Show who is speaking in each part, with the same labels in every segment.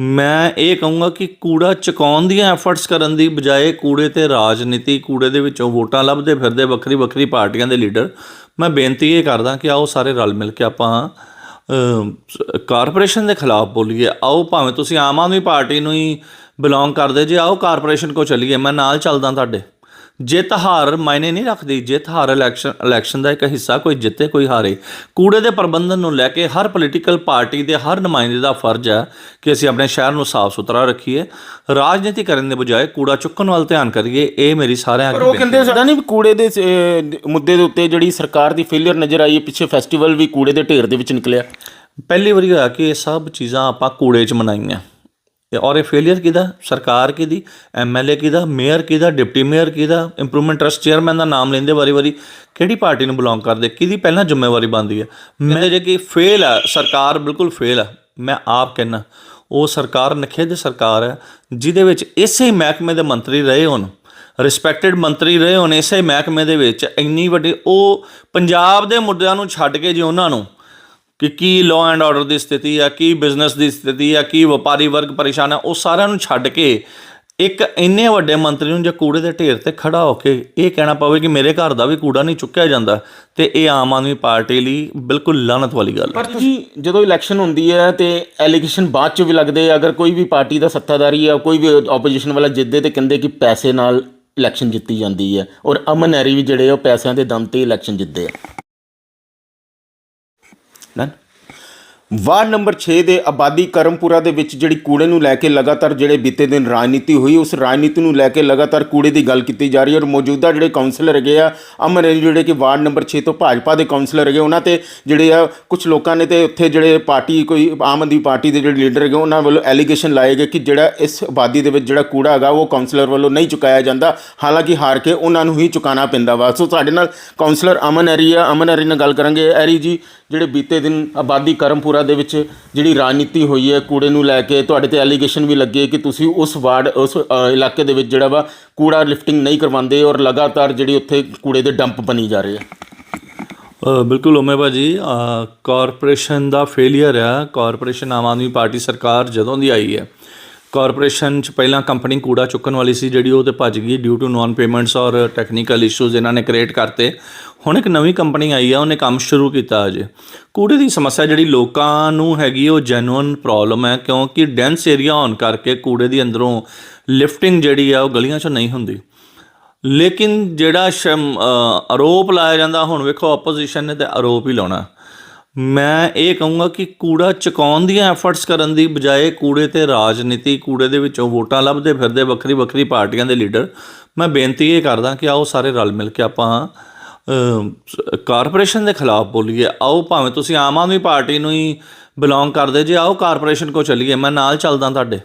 Speaker 1: ਮੈਂ ਇਹ ਕਹੂੰਗਾ ਕਿ ਕੂੜਾ ਚੁਕਾਉਣ ਦੀਆਂ ਐਫਰਟਸ ਕਰਨ ਦੀ ਬਜਾਏ ਕੂੜੇ ਤੇ ਰਾਜਨੀਤੀ, ਕੂੜੇ ਦੇ ਵਿੱਚੋਂ ਵੋਟਾਂ ਲੱਭਦੇ ਫਿਰਦੇ ਵੱਖਰੀ ਵੱਖਰੀ ਪਾਰਟੀਆਂ ਦੇ ਲੀਡਰ, ਮੈਂ ਬੇਨਤੀ ਇਹ ਕਰਦਾ ਕਿ ਆਓ ਸਾਰੇ ਰਲ ਮਿਲ ਕੇ ਆਪਾਂ ਕਾਰਪੋਰੇਸ਼ਨ ਦੇ ਖਿਲਾਫ ਬੋਲੀਏ। ਆਓ ਭਾਵੇਂ ਤੁਸੀਂ ਆਮ ਆਦਮੀ ਪਾਰਟੀ ਨੂੰ ਹੀ ਬਿਲੋਂਗ ਕਰਦੇ, ਜੇ ਆਓ ਕਾਰਪੋਰੇਸ਼ਨ ਕੋ ਚੱਲੀਏ, ਮੈਂ ਨਾਲ ਚੱਲਦਾ ਤੁਹਾਡੇ। ਜਿੱਤ ਹਾਰ ਮਾਇਨੇ ਨਹੀਂ ਰੱਖਦੀ ਜਿੱਤ ਹਾਰ ਇਲੈਕਸ਼ਨ ਇਲੈਕਸ਼ਨ ਦਾ ਇੱਕ ਹਿੱਸਾ ਕੋਈ ਜਿੱਤੇ ਕੋਈ ਹਾਰੇ। ਕੂੜੇ ਦੇ ਪ੍ਰਬੰਧਨ ਨੂੰ ਲੈ ਕੇ ਹਰ ਪੋਲੀਟੀਕਲ ਪਾਰਟੀ ਦੇ ਹਰ ਨੁਮਾਇੰਦੇ ਦਾ ਫਰਜ਼ ਹੈ ਕਿ ਅਸੀਂ ਆਪਣੇ ਸ਼ਹਿਰ ਨੂੰ ਸਾਫ਼ ਸੁਥਰਾ ਰੱਖੀਏ। ਰਾਜਨੀਤੀ ਕਰਨ ਦੇ ਬਜਾਏ ਕੂੜਾ ਚੁੱਕਣ ਵੱਲ ਧਿਆਨ ਕਰੀਏ ਇਹ ਮੇਰੀ ਸਾਰਿਆਂ
Speaker 2: ਪਰ
Speaker 1: ਅੱਗੇ
Speaker 2: ਉਹ ਕਹਿੰਦੇ ਸਾਡਾ ਨਹੀਂ ਕੂੜੇ ਦੇ ਅਹ, ਮੁੱਦੇ ਦੇ ਉੱਤੇ ਜਿਹੜੀ ਸਰਕਾਰ ਦੀ ਫੇਲਿਅਰ ਨਜ਼ਰ ਆਈ ਹੈ ਪਿੱਛੇ ਫੈਸਟੀਵਲ ਵੀ ਕੂੜੇ ਦੇ ਢੇਰ ਦੇ ਵਿੱਚ ਨਿਕਲਿਆ।
Speaker 1: ਪਹਿਲੀ ਵਾਰੀ ਹੋਇਆ ਕਿ ਇਹ ਸਭ ਚੀਜ਼ਾਂ ਆਪਾਂ ਕੂੜੇ 'ਚ ਮਨਾਈਆਂ। ਤੇ ਔਰ ਇਹ ਫੇਲਿਅਰ ਕਿਹਦਾ? ਸਰਕਾਰ ਕਿਹਦੀ? ਐਮਐਲਏ ਕਿਹਦਾ? ਮੇਅਰ ਕਿਹਦਾ? ਡਿਪਟੀ ਮੇਅਰ ਕਿਹਦਾ? ਇੰਪਰੂਵਮੈਂਟ ਟਰਸਟ ਚੇਅਰਮੈਨ ਦਾ ਨਾਮ ਲੈਂਦੇ ਵਾਰੀ-ਵਾਰੀ ਕਿਹੜੀ ਪਾਰਟੀ ਨੂੰ ਬਿਲੋਂਗ ਕਰਦੇ? ਕਿਹਦੀ ਪਹਿਲਾਂ ਜ਼ਿੰਮੇਵਾਰੀ ਬਣਦੀ ਹੈ? ਮੇਰੇ ਜੇ ਕਿ ਫੇਲ ਹੈ ਸਰਕਾਰ ਬਿਲਕੁਲ ਫੇਲ ਹੈ ਮੈਂ ਆਪ ਕਹਿੰਨਾ ਉਹ ਸਰਕਾਰ ਨਖੇਧ ਸਰਕਾਰ ਹੈ, ਜਿਹਦੇ ਵਿੱਚ ਇਸੇ ਮਹਿਕਮੇ ਦੇ ਮੰਤਰੀ ਰਹੇ ਹੋਣ ਰਿਸਪੈਕਟਡ ਮੰਤਰੀ ਰਹੇ ਹੋਣ, ਇਸੇ ਮਹਿਕਮੇ ਦੇ ਵਿੱਚ ਇੰਨੀ ਵੱਡੀ, ਉਹ ਪੰਜਾਬ ਦੇ ਮੁੱਦਿਆਂ ਨੂੰ ਛੱਡ ਕੇ ਜੇ ਉਹਨਾਂ ਨੂੰ ਕਿ ਕੀ ਲਾਅ ਐਂਡ ਆਰਡਰ ਦੀ ਸਥਿਤੀ ਆ, ਕੀ ਬਿਜ਼ਨਸ ਦੀ ਸਥਿਤੀ ਆ, ਕੀ ਵਪਾਰੀ ਵਰਗ ਪਰੇਸ਼ਾਨ ਆ, ਉਹ ਸਾਰਿਆਂ ਨੂੰ ਛੱਡ ਕੇ ਇੱਕ ਇੰਨੇ ਵੱਡੇ ਮੰਤਰੀ ਨੂੰ ਜੇ ਕੂੜੇ ਦੇ ਢੇਰ ਤੇ ਖੜਾ ਹੋ ਕੇ ਇਹ ਕਹਿਣਾ ਪਵੇ ਕਿ ਮੇਰੇ ਘਰ ਦਾ ਵੀ ਕੂੜਾ ਨਹੀਂ ਚੁੱਕਿਆ ਜਾਂਦਾ ਤੇ ਇਹ ਆਮ ਆਦਮੀ ਪਾਰਟੀ ਲਈ ਬਿਲਕੁਲ ਲਾਨਤ ਵਾਲੀ ਗੱਲ
Speaker 2: ਪਰ ਤੁਸੀਂ ਜਦੋਂ ਇਲੈਕਸ਼ਨ ਹੁੰਦੀ ਹੈ ਤੇ ਐਲੀਗੇਸ਼ਨ ਬਾਅਦ ਚ ਵੀ ਲੱਗਦੇ ਅਗਰ ਕੋਈ ਵੀ ਪਾਰਟੀ ਦਾ ਸੱਤਾਧਾਰੀ ਆ, ਕੋਈ ਵੀ ਆਪੋਜੀਸ਼ਨ ਵਾਲਾ ਜਿੱਦੇ ਤੇ ਕਹਿੰਦੇ ਕਿ ਪੈਸੇ ਨਾਲ ਇਲੈਕਸ਼ਨ ਜਿੱਤੀ ਜਾਂਦੀ ਹੈ ਔਰ ਅਮਨ ਐਰੀ ਵੀ ਜਿਹੜੇ ਉਹ ਪੈਸਿਆਂ ਦੇ ਦਮ ਤੇ ਇਲੈਕਸ਼ਨ ਜਿੱਤਦੇ ਆ। ਡਨ ਵਾਰਡ ਨੰਬਰ 6 ਦੇ ਆਬਾਦੀ ਕਰਮਪੁਰਾ ਦੇ ਵਿੱਚ ਜਿਹੜੀ ਕੂੜੇ ਨੂੰ ਲੈ ਕੇ ਲਗਾਤਾਰ ਜਿਹੜੇ ਬੀਤੇ ਦਿਨ ਰਾਜਨੀਤੀ ਹੋਈ, ਉਸ ਰਾਜਨੀਤੀ ਨੂੰ ਲੈ ਕੇ ਲਗਾਤਾਰ ਕੂੜੇ ਦੀ ਗੱਲ ਕੀਤੀ ਜਾ ਰਹੀ ਹੈ ਔਰ ਮੌਜੂਦਾ ਜਿਹੜੇ ਕਾਉਂਸਲਰ ਹੈਗੇ ਆ, ਅਮਨ ਐਰੀ ਜਿਹੜੇ ਕਿ ਵਾਰਡ ਨੰਬਰ 6 ਤੋਂ ਭਾਜਪਾ ਦੇ ਕਾਉਂਸਲਰ ਹੈਗੇ, ਉਹਨਾਂ ਤੇ ਜਿਹੜੇ ਆ ਕੁਝ ਲੋਕਾਂ ਨੇ ਤੇ ਉੱਥੇ ਜਿਹੜੇ ਪਾਰਟੀ, ਕੋਈ ਆਮ ਆਦਮੀ ਪਾਰਟੀ ਦੇ ਜਿਹੜੇ ਲੀਡਰ ਹੈਗੇ, ਉਹਨਾਂ ਵੱਲੋਂ ਐਲੀਗੇਸ਼ਨ ਲਾਏ ਗਏ ਕਿ ਜਿਹੜਾ ਇਸ ਆਬਾਦੀ ਦੇ ਵਿੱਚ ਜਿਹੜਾ ਕੂੜਾ ਹੈਗਾ, ਉਹ ਕਾਉਂਸਲਰ ਵੱਲੋਂ ਨਹੀਂ ਚੁਕਾਇਆ ਜਾਂਦਾ। ਹਾਲਾਂਕਿ ਹਾਰ ਕੇ ਉਹਨਾਂ ਨੂੰ ਹੀ ਚੁਕਾਉਣਾ ਪੈਂਦਾ ਵਾ। ਸੋ ਸਾਡੇ ਨਾਲ ਕਾਉਂਸਲਰ ਅਮਨ ਐਰੀ ਆ। ਅਮਨ ਐਰੀ ਨਾਲ ਗੱਲ ਕਰਾਂਗੇ। ਐਰੀ ਜੀ ਜਿਹੜੇ ਬੀਤੇ ਦਿਨ ਆਬਾਦੀ ਕਰਮਪੁਰਾ ਦੇ ਵਿੱਚ ਜਿਹੜੀ ਰਾਜਨੀਤੀ ਹੋਈ ਹੈ ਕੂੜੇ ਨੂੰ ਲੈ ਕੇ ਤੁਹਾਡੇ ਤੇ ਐਲੀਗੇਸ਼ਨ ਵੀ ਲੱਗੇ ਕਿ ਤੁਸੀਂ ਉਸ ਵਾਰਡ ਉਸ ਇਲਾਕੇ ਦੇ ਵਿੱਚ ਜਿਹੜਾ ਵਾ ਕੂੜਾ ਲਿਫਟਿੰਗ ਨਹੀਂ ਕਰਵਾਉਂਦੇ ਔਰ ਲਗਾਤਾਰ ਜਿਹੜੀ ਉੱਥੇ ਕੂੜੇ ਦੇ ਡੰਪ ਬਣੀ ਜਾ ਰਹੇ ਆ।
Speaker 1: ਬਿਲਕੁਲ ਉਮੇ ਭਾਜੀ ਅ, ਕਾਰਪੋਰੇਸ਼ਨ ਦਾ ਫੇਲਿਅਰ ਆ। ਕਾਰਪੋਰੇਸ਼ਨ ਆਮ ਆਦਮੀ ਪਾਰਟੀ ਸਰਕਾਰ ਜਦੋਂ ਦੀ ਆਈ ਹੈ ਕਾਰਪੋਰੇਸ਼ਨ ਚ ਪਹਿਲਾਂ ਕੰਪਨੀ ਕੂੜਾ ਚੁੱਕਣ ਵਾਲੀ ਸੀ, ਜਿਹੜੀ ਉਹ ਤੇ ਭੱਜ ਗਈ ਡਿਊ ਟੂ ਨਾਨ ਪੇਮੈਂਟਸ ਔਰ ਟੈਕਨੀਕਲ ਇਸ਼ੂਜ਼ ਇਹਨਾਂ ਨੇ ਕ੍ਰੀਏਟ ਕਰਤੇ। ਹੁਣ ਇੱਕ ਨਵੀਂ ਕੰਪਨੀ ਆਈ ਆ, ਉਹਨੇ ਕੰਮ ਸ਼ੁਰੂ ਕੀਤਾ ਅਜੇ ਕੂੜੇ ਦੀ ਸਮੱਸਿਆ ਜਿਹੜੀ ਲੋਕਾਂ ਨੂੰ ਹੈਗੀ, ਉਹ ਜੈਨੂਇਨ ਪ੍ਰੋਬਲਮ ਹੈ, ਕਿਉਂਕਿ ਡੈਂਸ ਏਰੀਆ ਹੋਣ ਕਰਕੇ ਕੂੜੇ ਦੀ ਅੰਦਰੋਂ ਲਿਫਟਿੰਗ ਜਿਹੜੀ ਆ, ਉਹ ਗਲੀਆਂ 'ਚੋਂ ਨਹੀਂ ਹੁੰਦੀ। ਲੇਕਿਨ ਜਿਹੜਾ ਸ਼ਮ- ਆਰੋਪ ਲਾਇਆ ਜਾਂਦਾ, ਹੁਣ ਵੇਖੋ ਆਪੋਜੀਸ਼ਨ ਨੇ ਤੇ ਆਰੋਪ ਹੀ ਲਾਉਣਾ। ਮੈਂ ਇਹ ਕਹੂੰਗਾ ਕਿ ਕੂੜਾ ਚੁਕਾਉਣ ਦੀਆਂ ਐਫਰਟਸ ਕਰਨ ਦੀ ਬਜਾਏ ਕੂੜੇ ਤੇ ਰਾਜਨੀਤੀ, ਕੂੜੇ ਦੇ ਵਿੱਚੋਂ ਵੋਟਾਂ ਲੱਭਦੇ ਫਿਰਦੇ ਵੱਖਰੀ ਵੱਖਰੀ ਪਾਰਟੀਆਂ ਦੇ ਲੀਡਰ ਮੈਂ ਬੇਨਤੀ ਇਹ ਕਰਦਾ ਕਿ ਆਓ ਸਾਰੇ ਰਲ ਮਿਲ ਕੇ ਆਪਾਂ ਕਾਰਪੋਰੇਸ਼ਨ ਦੇ ਖਿਲਾਫ ਬੋਲੀਏ। ਆਓ ਭਾਵੇਂ ਤੁਸੀਂ ਆਮ ਆਦਮੀ ਪਾਰਟੀ ਨੂੰ ਹੀ ਬਿਲੋਂਗ ਕਰਦੇ, ਜੇ ਆਓ ਕਾਰਪੋਰੇਸ਼ਨ ਕੋ ਚੱਲੀਏ, ਮੈਂ ਨਾਲ ਚੱਲਦਾ ਤੁਹਾਡੇ।